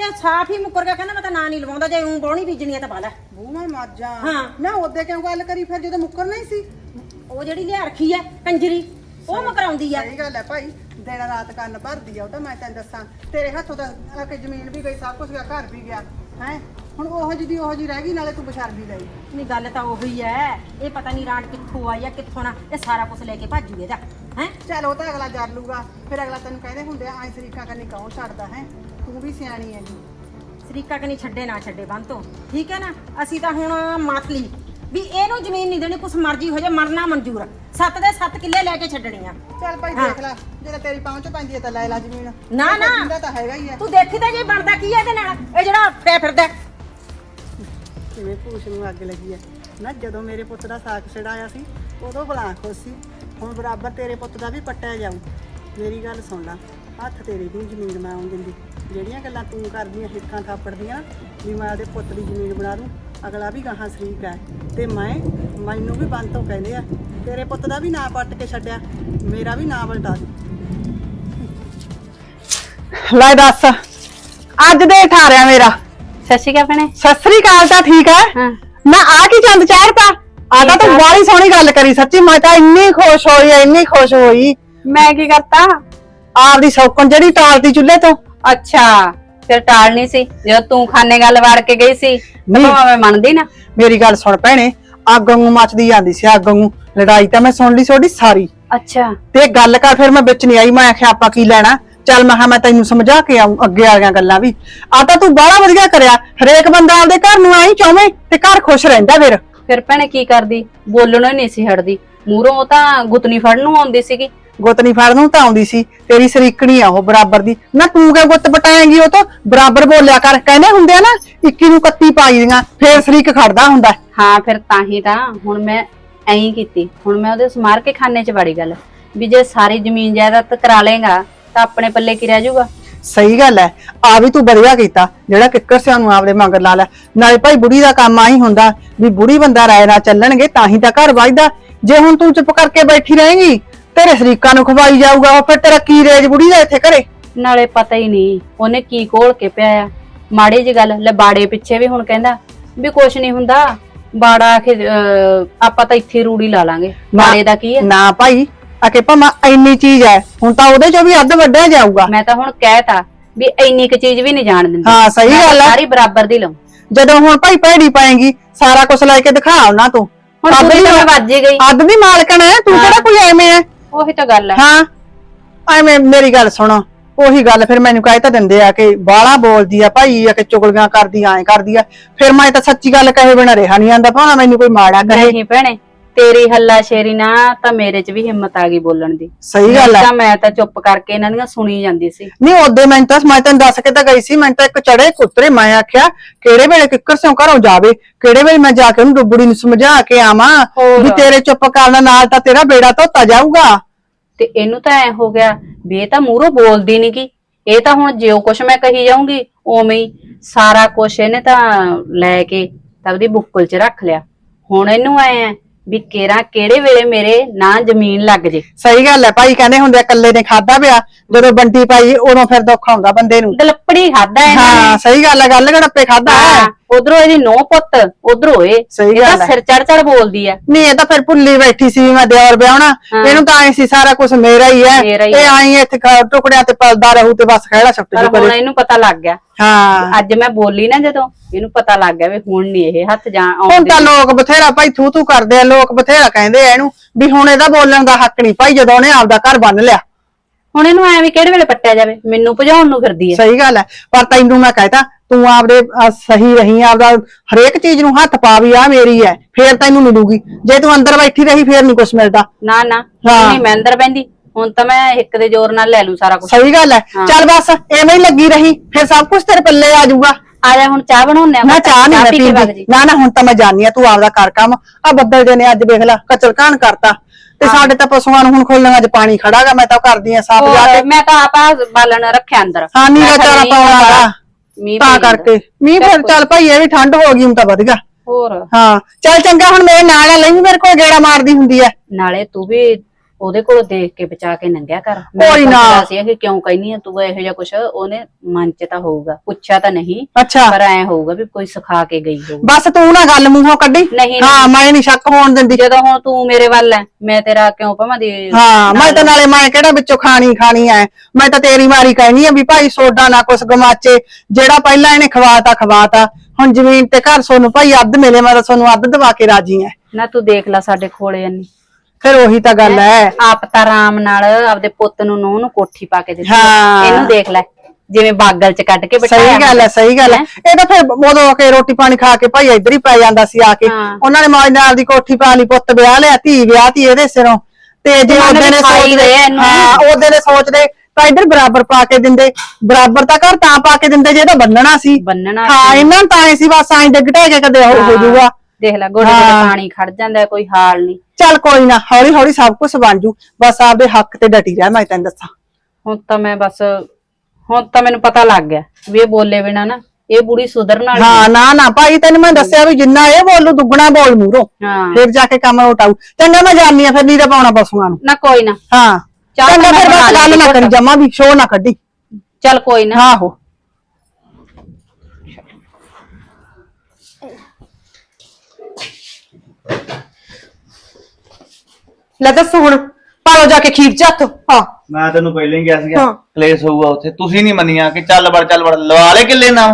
ਤੇ ਸਾਫ਼ ਹੀ ਮੁੱਕਰ ਗਿਆ ਕਹਿੰਦਾ ਮੈਂ ਤਾਂ ਨਾਂ ਨਹੀਂ ਲਵਾਉਂਦਾ ਜੇ ਉਂ ਬੋਣੀ ਬੀਜਣੀ ਆ ਤਾਂ ਬਾਲਾ ਬੂ ਮੈਂ ਮਰ ਜਾ ਹਾਂ। ਨਾ ਉਹਦੇ ਕਿਉਂ ਗੱਲ ਕਰੀ ਫਿਰ ਜਦੋਂ ਮੁੱਕਰ ਨਹੀਂ ਸੀ? ਉਹ ਜਿਹੜੀ ਲਿਆ ਰੱਖੀ ਐ ਕੰਜਰੀ ਉਹ ਮਕਰਾਉਂਦੀ ਆ। ਸਹੀ ਗੱਲ ਹੈ ਭਾਈ ਦਿਨ ਰਾਤ ਕੰਨ ਭਰਦੀ ਆ ਉਹ ਤਾਂ ਮੈਂ ਤੈਨੂੰ ਦੱਸਾਂ। ਤੇਰੇ ਹੱਥੋਂ ਤਾਂ ਆ ਕੇ ਜ਼ਮੀਨ ਵੀ ਗਈ ਸਭ ਕੁਝ ਗਿਆ ਘਰ ਵੀ ਗਿਆ ਹੈ? ਹੁਣ ਉਹੋ ਜਿਹੀ ਦੀ ਉਹੋ ਜਿਹੀ ਰਹਿ ਗਈ ਨਾਲੇ ਤੂੰ ਬਸ਼ਰ ਵੀ ਲਈ। ਨਹੀਂ ਗੱਲ ਤਾਂ ਉਹੀ ਐ। ਇਹ ਪਤਾ ਨਹੀਂ ਰਾਤ ਕਿੱਥੋਂ ਆਈ ਆ ਕਿੱਥੋਂ ਨਾ ਇਹ ਸਾਰਾ ਕੁਝ ਲੈ ਕੇ ਭੱਜੂ ਇਹਦਾ ਹੈ? ਚੱਲ ਉਹ ਤਾਂ ਅਗਲਾ ਜਰ ਲੂਗਾ ਫਿਰ ਅਗਲਾ ਤੈਨੂੰ ਕਹਿੰਦੇ ਹੁੰਦੇ ਆ ਐ ਸਰੀਕਾ ਕਰਨੀ ਕੌਣ ਛੱਡਦਾ ਹੈ? ਤੂੰ ਵੀ ਸਿਆਣੀ ਹੈਗੀ ਸਰੀਕਾ ਕਨੀ ਛੱਡੇ ਨਾ ਛੱਡੇ ਬੰਦ ਤੋਂ। ਠੀਕ ਹੈ ਨਾ? ਅਸੀਂ ਤਾਂ ਹੁਣ ਮਤ ਲਈ। ਵੀ ਇਹਨੂੰ ਜ਼ਮੀਨ ਨਹੀਂ ਦੇਣੀ ਕੁਛ ਮਰਜ਼ੀ ਹੋ ਜਾ ਮਰਨਾ ਮਨਜ਼ੂਰ ਸੱਤ ਦੇ ਸੱਤ ਕਿੱਲੇ ਲੈ ਕੇ ਛੱਡਣੀਆਂ ਚੱਲ ਭਾਈ ਹਾਂ। ਦੇਖ ਲੈ ਜੇ ਤੇਰੀ ਪਹੁੰਚ ਪੈਂਦੀ ਹੈ ਤਾਂ ਲੈ ਲੈ ਜ਼ਮੀਨ। ਨਾ ਨਾ। ਜਿੰਦਾ ਤਾਂ ਹੈਗਾ ਹੀ ਹੈ ਤੂੰ ਦੇਖੀ ਤਾਂ ਜੇ ਬਣਦਾ ਕੀ ਹੈ ਇਹਦੇ ਨਾਲ? ਇਹ ਜਿਹੜਾ ਫੇ ਫਿਰਦਾ। ਕਿਵੇਂ ਭੂਸ਼ ਨੂੰ ਅੱਗ ਲੱਗੀ ਹੈ ਨਾ ਜਦੋਂ ਮੇਰੇ ਪੁੱਤ ਦਾ ਸਾਕ ਛੜਾਇਆ ਸੀ ਉਦੋਂ ਬਲਾ ਖੁਸ਼ ਸੀ। ਹੁਣ ਬਰਾਬਰ ਤੇਰੇ ਪੁੱਤ ਦਾ ਵੀ ਪੱਟਿਆ ਜਾਊ। ਮੇਰੀ ਗੱਲ ਸੁਣ ਲੈ ਹੱਥ ਤੇਰੇ ਦੀ ਜ਼ਮੀਨ ਮੈਂ ਆਉਂ ਦਿੰਦੀ। ਜਿਹੜੀਆਂ ਗੱਲਾਂ ਤੂੰ ਕਰਦੀਆਂ ਹਿੱਕਾਂ ਥਾਪੜਦੀਆਂ ਵੀ ਮੈਂ ਉਹਦੇ ਪੁੱਤ ਦੀ ਜ਼ਮੀਨ ਬਣਾ ਦੂੰ ਅਗਲਾ ਵੀ ਗਾਹਾਂ ਸ਼ਰੀਕ ਹੈ ਤੇ ਮੈਂ ਮੈਨੂੰ ਵੀ ਬੰਦ ਤੋਂ ਕਹਿੰਦੇ ਆ ਤੇਰੇ ਪੁੱਤ ਦਾ ਵੀ ਨਾਂ ਪੱਟ ਕੇ ਛੱਡਿਆ ਮੇਰਾ ਵੀ ਨਾਂ ਵਲਟਾ ਦੇ। ਲੈ ਦੱਸ ਅੱਜ ਦੇ ਠਾਰਿਆ ਮੇਰਾ। ਸਤਿ ਸ਼੍ਰੀ ਅਕਾਲ ਭੈਣੇ। ਸਤਿ ਸ੍ਰੀ ਅਕਾਲ ਤਾਂ ਠੀਕ ਹੈ। ਹਾਂ। ਨਾ ਆ ਕੀ ਚੰਦ ਚਾੜਤਾ ਆ ਤਾਂ ਤੂੰ ਬੜੀ ਸੋਹਣੀ ਗੱਲ ਕਰੀ ਸੱਚੀ ਮੈਂ ਤਾਂ ਇੰਨੀ ਖੁਸ਼ ਹੋਈ ਇੰਨੀ ਖੁਸ਼ ਹੋਈ। ਮੈਂ ਕੀ ਕਰਤਾ? ਆਪਦੀ ਸੌਕਣ ਜਿਹੜੀ ਟਾਲਤੀ ਚੁੱਲ੍ਹੇ ਤੋਂ। ਅੱਛਾ ਫਿਰ ਟਾਲਣੀ ਸੀ ਜਦੋਂ ਤੂੰ ਖਾਨੇ ਗੱਲ ਵੜ ਕੇ ਗਈ ਸੀ ਨਹੀਂ। ਤਾਂ ਮੈਂ ਮੰਨਦੀ ਨਾ। ਮੇਰੀ ਗੱਲ ਸੁਣ ਭੈਣੇ ਅੱਗ ਵਾਂਗੂ ਮੱਚਦੀ ਜਾਂਦੀ ਸੀ ਅੱਗ ਵਾਂਗੂ। ਲੜਾਈ ਤਾਂ ਮੈਂ ਸੁਣ ਲਈ ਤੁਹਾਡੀ ਸਾਰੀ। ਅੱਛਾ। ਤੇ ਗੱਲ ਕਰ ਫਿਰ ਮੈਂ ਵਿੱਚ ਨਹੀਂ ਆਈ ਮੈਂ ਆਖਿਆ ਆਪਾਂ ਕੀ ਲੈਣਾ? ਚੱਲ ਮੈਂ ਕਿਹਾ ਮੈਂ ਤੈਨੂੰ ਸਮਝਾ ਕੇ ਆਉਂ ਅੱਗੇ ਆ ਗਿਆ ਗੱਲਾਂ ਵੀ। ਆ ਤਾਂ ਤੂੰ ਬਾਹਲਾ ਵਧੀਆ ਕਰਿਆ। ਹਰੇਕ ਬੰਦਾ ਆਪਦੇ ਘਰ ਨੂੰ ਆਈ ਚਾਹਵੇਂ ਤੇ ਘਰ ਖੁਸ਼ ਰਹਿੰਦਾ ਫਿਰ। ਫਿਰ ਭੈਣੇ ਕੀ ਕਰਦੀ? ਬੋਲਣੋਂ ਹੀ ਨਹੀਂ ਸੀ ਹਟਦੀ। ਮੂਹਰੋਂ ਉਹ ਤਾਂ ਗੁੱਤਨੀ ਫੜਨ ਨੂੰ ਆਉਂਦੀ ਸੀਗੀ। ਗੁੱਤਨੀ ਫੜ ਨੂੰ ਤਾਂ ਆਉਂਦੀ ਸੀ ਤੇਰੀ ਸਰੀਕਣੀ ਆ ਉਹ ਬਰਾਬਰ ਦੀ। ਨਾ ਤੂੰ ਕਿਉਂ ਗੁੱਤ ਪਟਾਏਂਗੀ ਉਹ ਤੋਂ? ਬਰਾਬਰ ਬੋਲਿਆ ਕਰ ਕਹਿੰਦੇ ਹੁੰਦੇ ਆ ਨਾ 21 ਨੂੰ 31 ਪਾਈ ਦੀਆਂ ਫੇਰ ਸਰੀਕ ਖੜਦਾ ਹੁੰਦਾ। ਹਾਂ ਫਿਰ ਤਾਂ ਹੀ ਤਾਂ ਹੁਣ ਮੈਂ ਐਂ ਕੀਤੀ। ਹੁਣ ਮੈਂ ਉਹਦੇ ਸਮਾਰ ਕੇ ਖਾਨੇ 'ਚ ਵੜੀ ਗੱਲ। ਵੀ ਜੇ ਸਾਰੀ ਜ਼ਮੀਨ ਜਾਇਦਾਦ ਕਰਾ ਲੇਗਾ ਤਾਂ ਆਪਣੇ ਪੱਲੇ ਕੀ ਰਹਿ ਜਾਊਗਾ? ਸਹੀ ਗੱਲ ਹੈ ਆ ਵੀ ਤੂੰ ਵਧੀਆ ਕੀਤਾ ਜਿਹੜਾ ਕਿੱਕਰ ਸਿਆਂ ਨੂੰ ਆਪਦੇ ਮੰਗਰ ਲਾ ਲੈ। ਨਾਲੇ ਭਾਈ ਬੁੜੀ ਦਾ ਕੰਮ ਆਹੀ ਹੁੰਦਾ ਵੀ ਬੁੜੀ ਬੰਦਾ ਰਾਏ ਨਾਲ ਚੱਲਣਗੇ ਤਾਂ ਹੀ ਤਾਂ ਘਰ ਵੱਜਦਾ। ਜੇ ਹੁਣ ਤੂੰ ਚੁੱਪ ਕਰਕੇ ਬੈਠੀ ਰਹੇਂਗੀ ਤੇਰੇ ਸ਼ਰੀਕਾਂ ਨੂੰ ਖਵਾਈ ਜਾਊਗਾ ਉਹ ਫਿਰ ਤੇਰਾ ਕੀ ਰੇਜ ਬੁੜੀ ਦਾ ਇੱਥੇ ਘਰੇ? ਨਾਲੇ ਪਤਾ ਹੀ ਨਹੀਂ ਉਹਨੇ ਕੀ ਕੋਲ ਕੇ ਪਿਆ ਆ। ਮਾੜੀ ਜੀ ਗੱਲ ਲੈ ਬਾੜੇ ਪਿੱਛੇ ਵੀ ਹੁਣ ਕਹਿੰਦਾ ਵੀ ਕੁਛ ਨਹੀਂ ਹੁੰਦਾ। ਬਾੜਾ ਆਖੇ ਅਹ, ਆਪਾਂ ਤਾਂ ਇੱਥੇ ਰੂੜੀ ਲਾ ਲਾਂਗੇ। ਬਾੜੇ ਦਾ ਕੀ ਹੈ ਨਾ ਭਾਈ ਅਕੇ ਭਾਵੇਂ ਇੰਨੀ ਚੀਜ਼ ਹੈ ਹੁਣ ਤਾਂ ਉਹਦੇ ਚੋਂ ਵੀ ਅੱਧ ਵੱਢਿਆ ਜਾਊਗਾ। ਮੈਂ ਤਾਂ ਹੁਣ ਕਹਿਤਾ ਵੀ ਇੰਨੀ ਕੁ ਚੀਜ਼ ਵੀ ਨਹੀਂ ਜਾਣ ਦਿੰਦੀ। ਹਾਂ, ਸਹੀ ਮੈਂ ਤਾਂ ਗੱਲ ਹੈ। ਸਾਰੀ ਬਰਾਬਰ ਦੀ ਲਊ। ਜਦੋਂ ਹੁਣ ਭਾਈ ਭੈੜੀ ਪਾਏਗੀ ਸਾਰਾ ਕੁਝ ਲੈ ਕੇ ਦਿਖਾ ਉਹਨਾਂ ਤੂੰ। ਹੁਣ ਪੂਰੀ ਤਾਂ ਵੱਜ ਹੀ ਗਈ। ਅੱਧ ਦੀ ਮਾਲਕਣ ਤੂੰ ਕਿਹੜਾ ਕੋਈ ਐਵੇਂ ਹੈ? ਉਹੀ ਤਾਂ ਗੱਲ ਹੈ। ਹਾਂ ਐਵੇਂ ਮੇਰੀ ਗੱਲ ਸੁਣ ਉਹੀ ਗੱਲ ਫਿਰ ਮੈਨੂੰ ਕਹਿ ਤਾਂ ਦਿੰਦੇ ਆ ਕਿ ਬਾਲਾ ਬੋਲਦੀ ਆ ਭਾਈ ਆ ਕਿ ਚੁਗਲੀਆਂ ਕਰਦੀ ਐ ਕਰਦੀ ਆ। ਫਿਰ ਮੈਂ ਤਾਂ ਸੱਚੀ ਗੱਲ ਕਹੇ ਬਿਨਾ ਰਿਹਾ ਨਹੀਂ ਆਂਦਾ ਭਾਵੇਂ ਮੈਨੂੰ ਕੋਈ ਮਾੜਾ ਕਹੇ। ਨਹੀਂ ਭੈਣੇ ਤੇਰੀ ਹੱਲਾ ਸ਼ੇਰੀ ਨਾ ਤਾਂ ਮੇਰੇ 'ਚ ਵੀ ਹਿੰਮਤ ਆ ਗਈ ਬੋਲਣ ਦੀ। ਸਹੀ ਗੱਲ ਤਾਂ ਮੈਂ ਤਾਂ ਚੁੱਪ ਕਰਕੇ ਇਹਨਾਂ ਦੀਆਂ ਸੁਣੀ ਜਾਂਦੀ ਸੀ। ਨਹੀਂ ਉਹਦੇ ਮੈਂ ਤਾਂ ਮੈਂ ਤੈਨੂੰ ਦੱਸ ਕੇ ਤਾਂ ਗਈ ਸੀ ਮੈਂ ਤਾਂ ਇੱਕ ਚੜੇ ਕੁੱਤਰੇ ਮੈਂ ਆਖਿਆ ਕਿਹੜੇ ਵੇਲੇ ਕਿੱਕਰ ਸਿਓ ਘਰੋਂ ਜਾਵੇ ਕਿਹੜੇ ਵੇਲੇ ਮੈਂ ਜਾ ਕੇ ਉਹਨੂੰ ਡੁੱਬੜੀ ਨੂੰ ਸਮਝਾ ਕੇ ਆਵਾਂ ਹੋਰ। ਵੀ ਤੇਰੇ ਚੁੱਪ ਕਰਨ ਨਾਲ ਤਾਂ ਤੇਰਾ ਬੇੜਾ ਧੋਤਾ ਜਾਊਗਾ। ਤੇ ਇਹਨੂੰ ਤਾਂ ਐ ਹੋ ਗਿਆ ਵੀ ਇਹ ਤਾਂ ਮੂਹਰੋਂ ਬੋਲਦੀ ਨਹੀਂ ਕੀ ਇਹ ਤਾਂ ਹੁਣ ਜਿਉ ਕੁਛ ਮੈਂ ਕਹੀ ਜਾਊਂਗੀ ਉਵੇਂ ਹੀ ਸਾਰਾ ਕੁਛ ਇਹਨੇ ਤਾਂ ਲੈ ਕੇ ਤਾਂ ਉਹਦੀ ਬੁੱਕਲ 'ਚ ਰੱਖ ਲਿਆ। ਹੁਣ ਇਹਨੂੰ ਐ ਆ ਵੀ ਕੇਰਾ ਕਿਹੜੇ ਵੇਲੇ ਮੇਰੇ ਨਾਂ ਜ਼ਮੀਨ ਲੱਗ ਜੇ। ਸਹੀ ਗੱਲ ਹੈ ਭਾਈ ਕਹਿੰਦੇ ਹੁੰਦੇ ਆ, ਇਕੱਲੇ ਨੇ ਖਾਦਾ ਪਿਆ ਜਦੋਂ ਬੰਟੀ ਪਾਈ ਉਦੋਂ ਫਿਰ ਦੁੱਖ ਆਉਂਦਾ ਬੰਦੇ ਨੂੰ। ਦਲਪੜੀ ਖਾਦਾ ਇਹਨਾਂ ਹਾਂ ਸਹੀ ਗੱਲ ਹੈ ਗੱਲ ਘੜੱਪੇ ਖਾਦਾ ਹੈ। ਉਧਰੋਂ ਇਹਦੀ ਨੌ ਪੁੱਤ ਉਧਰੋਂ ਇਹ। ਸਹੀ ਇਹ ਤਾਂ ਗੱਲ ਹੈ। ਸਿਰ ਚੜ ਚੜ ਬੋਲਦੀ ਆ ਨਹੀਂ ਇਹ ਤਾਂ ਫਿਰ ਭੁੱਲੀ ਬੈਠੀ ਸੀ ਵੀ ਮੈਂ ਦਿਓਰ ਵਿਆਹਣਾ। ਹਾਂ। ਇਹਨੂੰ ਤਾਂ ਐ ਸੀ ਸਾਰਾ ਕੁਝ ਮੇਰਾ ਹੀ ਹੈ। ਮੇਰਾ ਹੀ ਇਹ ਹੈ। ਆਈ ਇੱਥੇ ਖ- ਟੁਕੜਿਆਂ ਤੇ ਪਲਦਾ ਰਹੂ ਤੇ ਬਸ ਖਹਿੜਾ ਛੱਟ ਪਰ ਹੁਣ ਇਹਨੂੰ ਪਤਾ ਲੱਗ ਗਿਆ। ਹਾਂ। ਅੱਜ ਮੈਂ ਬੋਲੀ ਨਾ ਜਦੋਂ ਇਹਨੂੰ ਪਤਾ ਲੱਗ ਗਿਆ ਵੀ ਹੁਣ ਨਹੀਂ ਇਹ ਹੱਥ ਜਾ ਹੁਣ ਆਉਂਦੇ ਤਾਂ ਲੋਕ ਬਥੇਰਾ ਭਾਈ ਥੂ ਥੂ ਕਰਦੇ ਆ ਲੋਕ ਬਥੇਰਾ ਕਹਿੰਦੇ ਆ ਇਹਨੂੰ ਵੀ ਹੁਣ ਇਹਦਾ ਬੋਲਣ ਦਾ ਹੱਕ ਨਹੀਂ ਭਾਈ ਜਦੋਂ ਉਹਨੇ ਆਪਦਾ ਘਰ ਬੰਨ ਲਿਆ। ਹੁਣ ਇਹਨੂੰ ਐ ਵੀ ਕਿਹੜੇ ਵੇਲੇ ਪੱਟਿਆ ਜਾਵੇ? ਮੈਨੂੰ ਭਜਾਉਣ ਨੂੰ ਫਿਰਦੀ ਐ ਸਹੀ ਗੱਲ ਹੈ। ਪਰ ਤੈਨੂੰ ਮੈਂ ਕਹਿਤਾ ਤੂੰ ਆਪਦੇ ਅਹ, ਸਹੀ ਰਹੀ ਆਪਦਾ ਹਰੇਕ ਚੀਜ਼ ਨੂੰ ਹੱਥ ਪਾ ਵੀ ਆ ਮੇਰੀ ਹੈ ਫੇਰ ਤੈਨੂੰ ਮਿਲੂਗੀ। ਜੇ ਤੂੰ ਅੰਦਰ ਬੈਠੀ ਰਹੀ ਫੇਰ ਨਹੀਂ ਕੁਝ ਮਿਲਦਾ। ਨਾ ਨਾ ਹਾਂ। ਨਹੀਂ ਮੈਂ ਅੰਦਰ ਬੈੰਦੀ ਹੁਣ ਤਾਂ ਮੈਂ ਇੱਕ ਦੇ ਜ਼ੋਰ ਨਾਲ ਲੈ ਲੂ ਸਾਰਾ ਕੁਝ ਸਹੀ ਗੱਲ ਹਾਂ। ਚੱਲ ਬਸ ਐਵੇਂ ਹੀ ਲੱਗੀ ਰਹੀ ਫਿਰ ਸਭ ਕੁਝ ਤੇਰੇ ਪੱਲੇ ਆ ਜਾਊਗਾ। ਆ ਜਾ ਹੁਣ ਚਾਹ ਬਣਾਉਣੇ ਆ ਨਾ ਚਾਹ ਨਹੀਂ ਮੈਂ ਪੀਂਦੀ। ਨਾ ਨਾ ਹੁਣ ਤਾਂ ਮੈਂ ਜਾਣੀ ਆ ਤੂੰ ਆਪਦਾ ਕਰ ਕੰਮ। ਆ ਬੱਦਲ ਜੇ ਨੇ ਅੱਜ ਦੇਖ ਲੈ ਕਚਲ ਕਾਣ ਕਰਤਾ। ਤੇ ਸਾਡੇ ਤਾਂ ਪਸ਼ੂਆਂ ਨੂੰ ਹੁਣ ਖੋਲਣਾਂ 'ਚ ਪਾਣੀ ਖੜਾਗਾ ਮੈਂ ਤਾਂ ਕਰਦੀ ਆ ਸਾਫ਼ ਜਾ ਕੇ। ਮੈਂ ਤਾਂ ਆਪਾ ਬਾਲਣ ਰੱਖਿਆ ਅੰਦਰ। ਹਾਂ ਨੀ ਮੈਂ ਕਿਹਾ ਚਾਰਾ ਪਾਉਣਾ ਗਾ ਮੀਂਹ ਤਾਂ। ਕਰਕੇ। ਮੀਂਹ ਫਿਰ ਚੱਲ ਭਾਈ ਇਹ ਵੀ ਠੰਡ ਹੋ ਗਈ ਹੁਣ ਤਾਂ ਵਧੀਆ। ਹੋਰ? ਹਾਂ। ਚੱਲ ਚੰਗਾ ਹੁਣ ਮੇਰੇ ਨਾਲ ਆ ਲਈ ਮੇਰੇ ਕੋਲ ਗੇੜਾ ਮਾਰਦੀ ਹੁੰਦੀ ਐ ਨਾਲੇ ਤੂੰ ਵੀ ਉਹਦੇ ਕੋਲ ਦੇਖ ਕੇ ਬਚਾ ਕੇ ਨੰਗਿਆ ਕਰ। ਕੋਈ ਨਾ। ਪਤਾ ਸੀ ਕਿ ਕਿਉਂ ਕਹਿਨੀ ਆ ਤੂੰ ਇਹੋ ਜਿਹਾ ਕੁਛ ਉਹਨੇ ਮਨ ਚ ਤਾਂ ਹੋਊਗਾ ਪੁੱਛਿਆ ਤਾਂ ਨਹੀਂ ਅੱਛਾ। ਪਰ ਐ ਹੋਊਗਾ ਵੀ ਕੋਈ ਸਿਖਾ ਕੇ ਗਈ ਹੋਊ। ਬਸ ਤੂੰ ਨਾ ਗੱਲ ਮੂੰਹੋਂ ਕੱਢੀ। ਨਹੀਂ, ਹਾਂ ਮੈਂ ਨਹੀਂ ਸ਼ੱਕ ਹੋਣ ਦਿੰਦੀ। ਜਦੋਂ ਹੁਣ ਤੂੰ ਮੇਰੇ ਵੱਲ ਐ ਮੈਂ ਤੇਰਾ ਕਿਉਂ ਭਾਵਾਂ ਦੀ ਹਾਂ ਮੈਂ ਤਾਂ ਨਾਲੇ ਮੈਂ ਕਿਹੜਾ ਵਿੱਚੋਂ ਖਾਣੀ ਖਾਣੀ ਐ? ਮੈਂ ਤਾਂ ਤੇਰੀ ਮਾਰੀ ਕਹਿਣੀ ਆ ਵੀ ਭਾਈ ਸੋਡਾ ਨਾ ਕੁਛ ਗਮਾਚੇ ਜਿਹੜਾ ਪਹਿਲਾਂ ਇਹਨੇ ਖਵਾਤਾ ਖਵਾਤਾ। ਹੁਣ ਜ਼ਮੀਨ ਤੇ ਘਰ ਸੋਨੂੰ ਭਾਈ ਅੱਧ ਮਿਲੇ ਮੈਂ ਤਾਂ ਸੋਨੂੰ ਅੱਧ ਦਵਾ ਕੇ ਰਾਜੀ ਐ। ਨਾ ਤੂੰ ਦੇਖ ਲੈ ਸਾਡੇ ਖੋਲੇ ਅੰਨੀ ਫਿਰ ਉਹੀ ਤਾਂ ਗੱਲ ਐ ਆਪ ਤਾਂ ਆਰਾਮ ਨਾਲ ਆਪਦੇ ਪੁੱਤ ਨੂੰ ਨੂੰਹ ਨੂੰ ਕੋਠੀ ਪਾ ਕੇ ਦਿੱਤੀ। ਹਾਂ। ਇਹਨੂੰ ਦੇਖ ਲੈ ਜਿਵੇਂ ਬਾਗਲ ਚ ਕੱਢ ਕੇ ਬਿਠਾਇਆ ਸਹੀ ਗੱਲ ਐ ਸਹੀ ਗੱਲ ਐ ਇਹ ਤਾਂ ਫਿਰ ਉਦੋਂ ਆ ਕੇ ਰੋਟੀ ਪਾਣੀ ਖਾ ਕੇ ਭਾਈ ਇੱਧਰ ਹੀ ਪੈ ਜਾਂਦਾ ਸੀ ਆ ਕੇ। ਹਾਂ। ਉਹਨਾਂ ਨੇ ਮੌਜ ਨਾਲ ਦੀ ਕੋਠੀ ਪਾ ਲਈ ਪੁੱਤ ਵਿਆਹ ਲਿਆ ਧੀ ਵਿਆਹ ਤੀ ਇਹਦੇ ਸਿਰੋਂ। ਤੇ ਜੇ ਉਹਨਾਂ ਨੇ ਉਹਦੇ ਨੇ ਖਾਈ ਸੋਚਦੇ ਇਹਨੂੰ। ਹਾਂ ਉਹਦੇ ਨੇ ਸੋਚਦੇ ਤਾਂ ਇੱਧਰ ਬਰਾਬਰ ਪਾ ਕੇ ਦਿੰਦੇ। ਬਰਾਬਰ ਤਾਂ ਘਰ ਤਾਂ ਪਾ ਕੇ ਦਿੰਦੇ ਜੇ ਤਾਂ ਬੰਨਣਾ ਸੀ। ਬੰਨਣਾ ਹਾਂ ਇਹਨਾਂ ਨੂੰ ਤਾਂ ਐ ਸੀ ਬਸ ਐਂ ਡਿੱਗ ਢਹਿ ਕੇ ਕਦੇ ਹੋ। ਜਾਊਗਾ। ਦੇਖ ਲੈ ਗੋਡੇ ਹਾਂ। ਪਾਣੀ ਖੜ ਜਾਂਦਾ ਕੋਈ ਹਾਲ ਨਹੀਂ। ਚੱਲ ਕੋਈ ਨਾ ਹੌਲੀ ਹੌਲੀ ਸਭ ਕੁਝ ਬਣ ਜੂ ਬਸ ਆਪਦੇ ਹੱਕ ਤੇ ਡਟੀ ਰਹਿ ਮੈਂ ਤੈਨੂੰ ਦੱਸਾਂ। ਹੁਣ ਤਾਂ ਮੈਂ ਬਸ ਹੁਣ ਤਾਂ ਮੈਨੂੰ ਪਤਾ ਲੱਗ ਗਿਆ ਵੀ ਇਹ ਬੋਲੇ ਬਿਨਾ ਨਾ ਇਹ ਬੁੜੀ ਸੁਧਰਨ ਵਾਲੀ ਹਾਂ ਨਾ ਨਾ ਭਾਈ ਤੈਨੂੰ ਮੈਂ ਦੱਸਿਆ ਵੀ ਜਿੰਨਾ ਇਹ ਬੋਲੂ ਦੁੱਗਣਾ ਬੋਲ ਮੂਰੋ। ਹਾਂ। ਫਿਰ ਜਾ ਕੇ ਕੰਮ ਉਟਾਊ ਚੰਗਾ ਮੈਂ ਜਾਣੀ ਆ ਫਿਰ ਨੀਰਾ ਪਾਉਣਾ ਪਸ਼ੂਆਂ ਨੂੰ। ਨਾ ਕੋਈ ਨਾ। ਹਾਂ। ਚੱਲ ਚੰਗਾ ਫਿਰ ਬਣਾ ਬਸ ਗੱਲ ਨਾ ਕਰੀ ਜਮਾ ਵੀ ਸ਼ੋ ਨਾ ਕੱਢੀ। ਚੱਲ ਕੋਈ ਨਾ। ਆਹੋ। ਲੈ ਦੱਸ ਹੁਣ ਪਾਲੋ ਜਾ ਕੇ ਖੀਰ ਹੱਥ। ਹਾਂ। ਮੈਂ ਤੈਨੂੰ ਪਹਿਲਾਂ ਹੀ ਕਿਹਾ ਸੀਗਾ ਹਾਂ। ਕਲੇਸ਼ ਹੋਊਗਾ ਉੱਥੇ। ਤੁਸੀਂ ਨਹੀਂ ਮੰਨੀਆਂ ਕਿ ਚੱਲ ਵੜ ਚੱਲ ਵੜ ਲਵਾ ਲੈ ਕਿੱਲੇ ਨਾ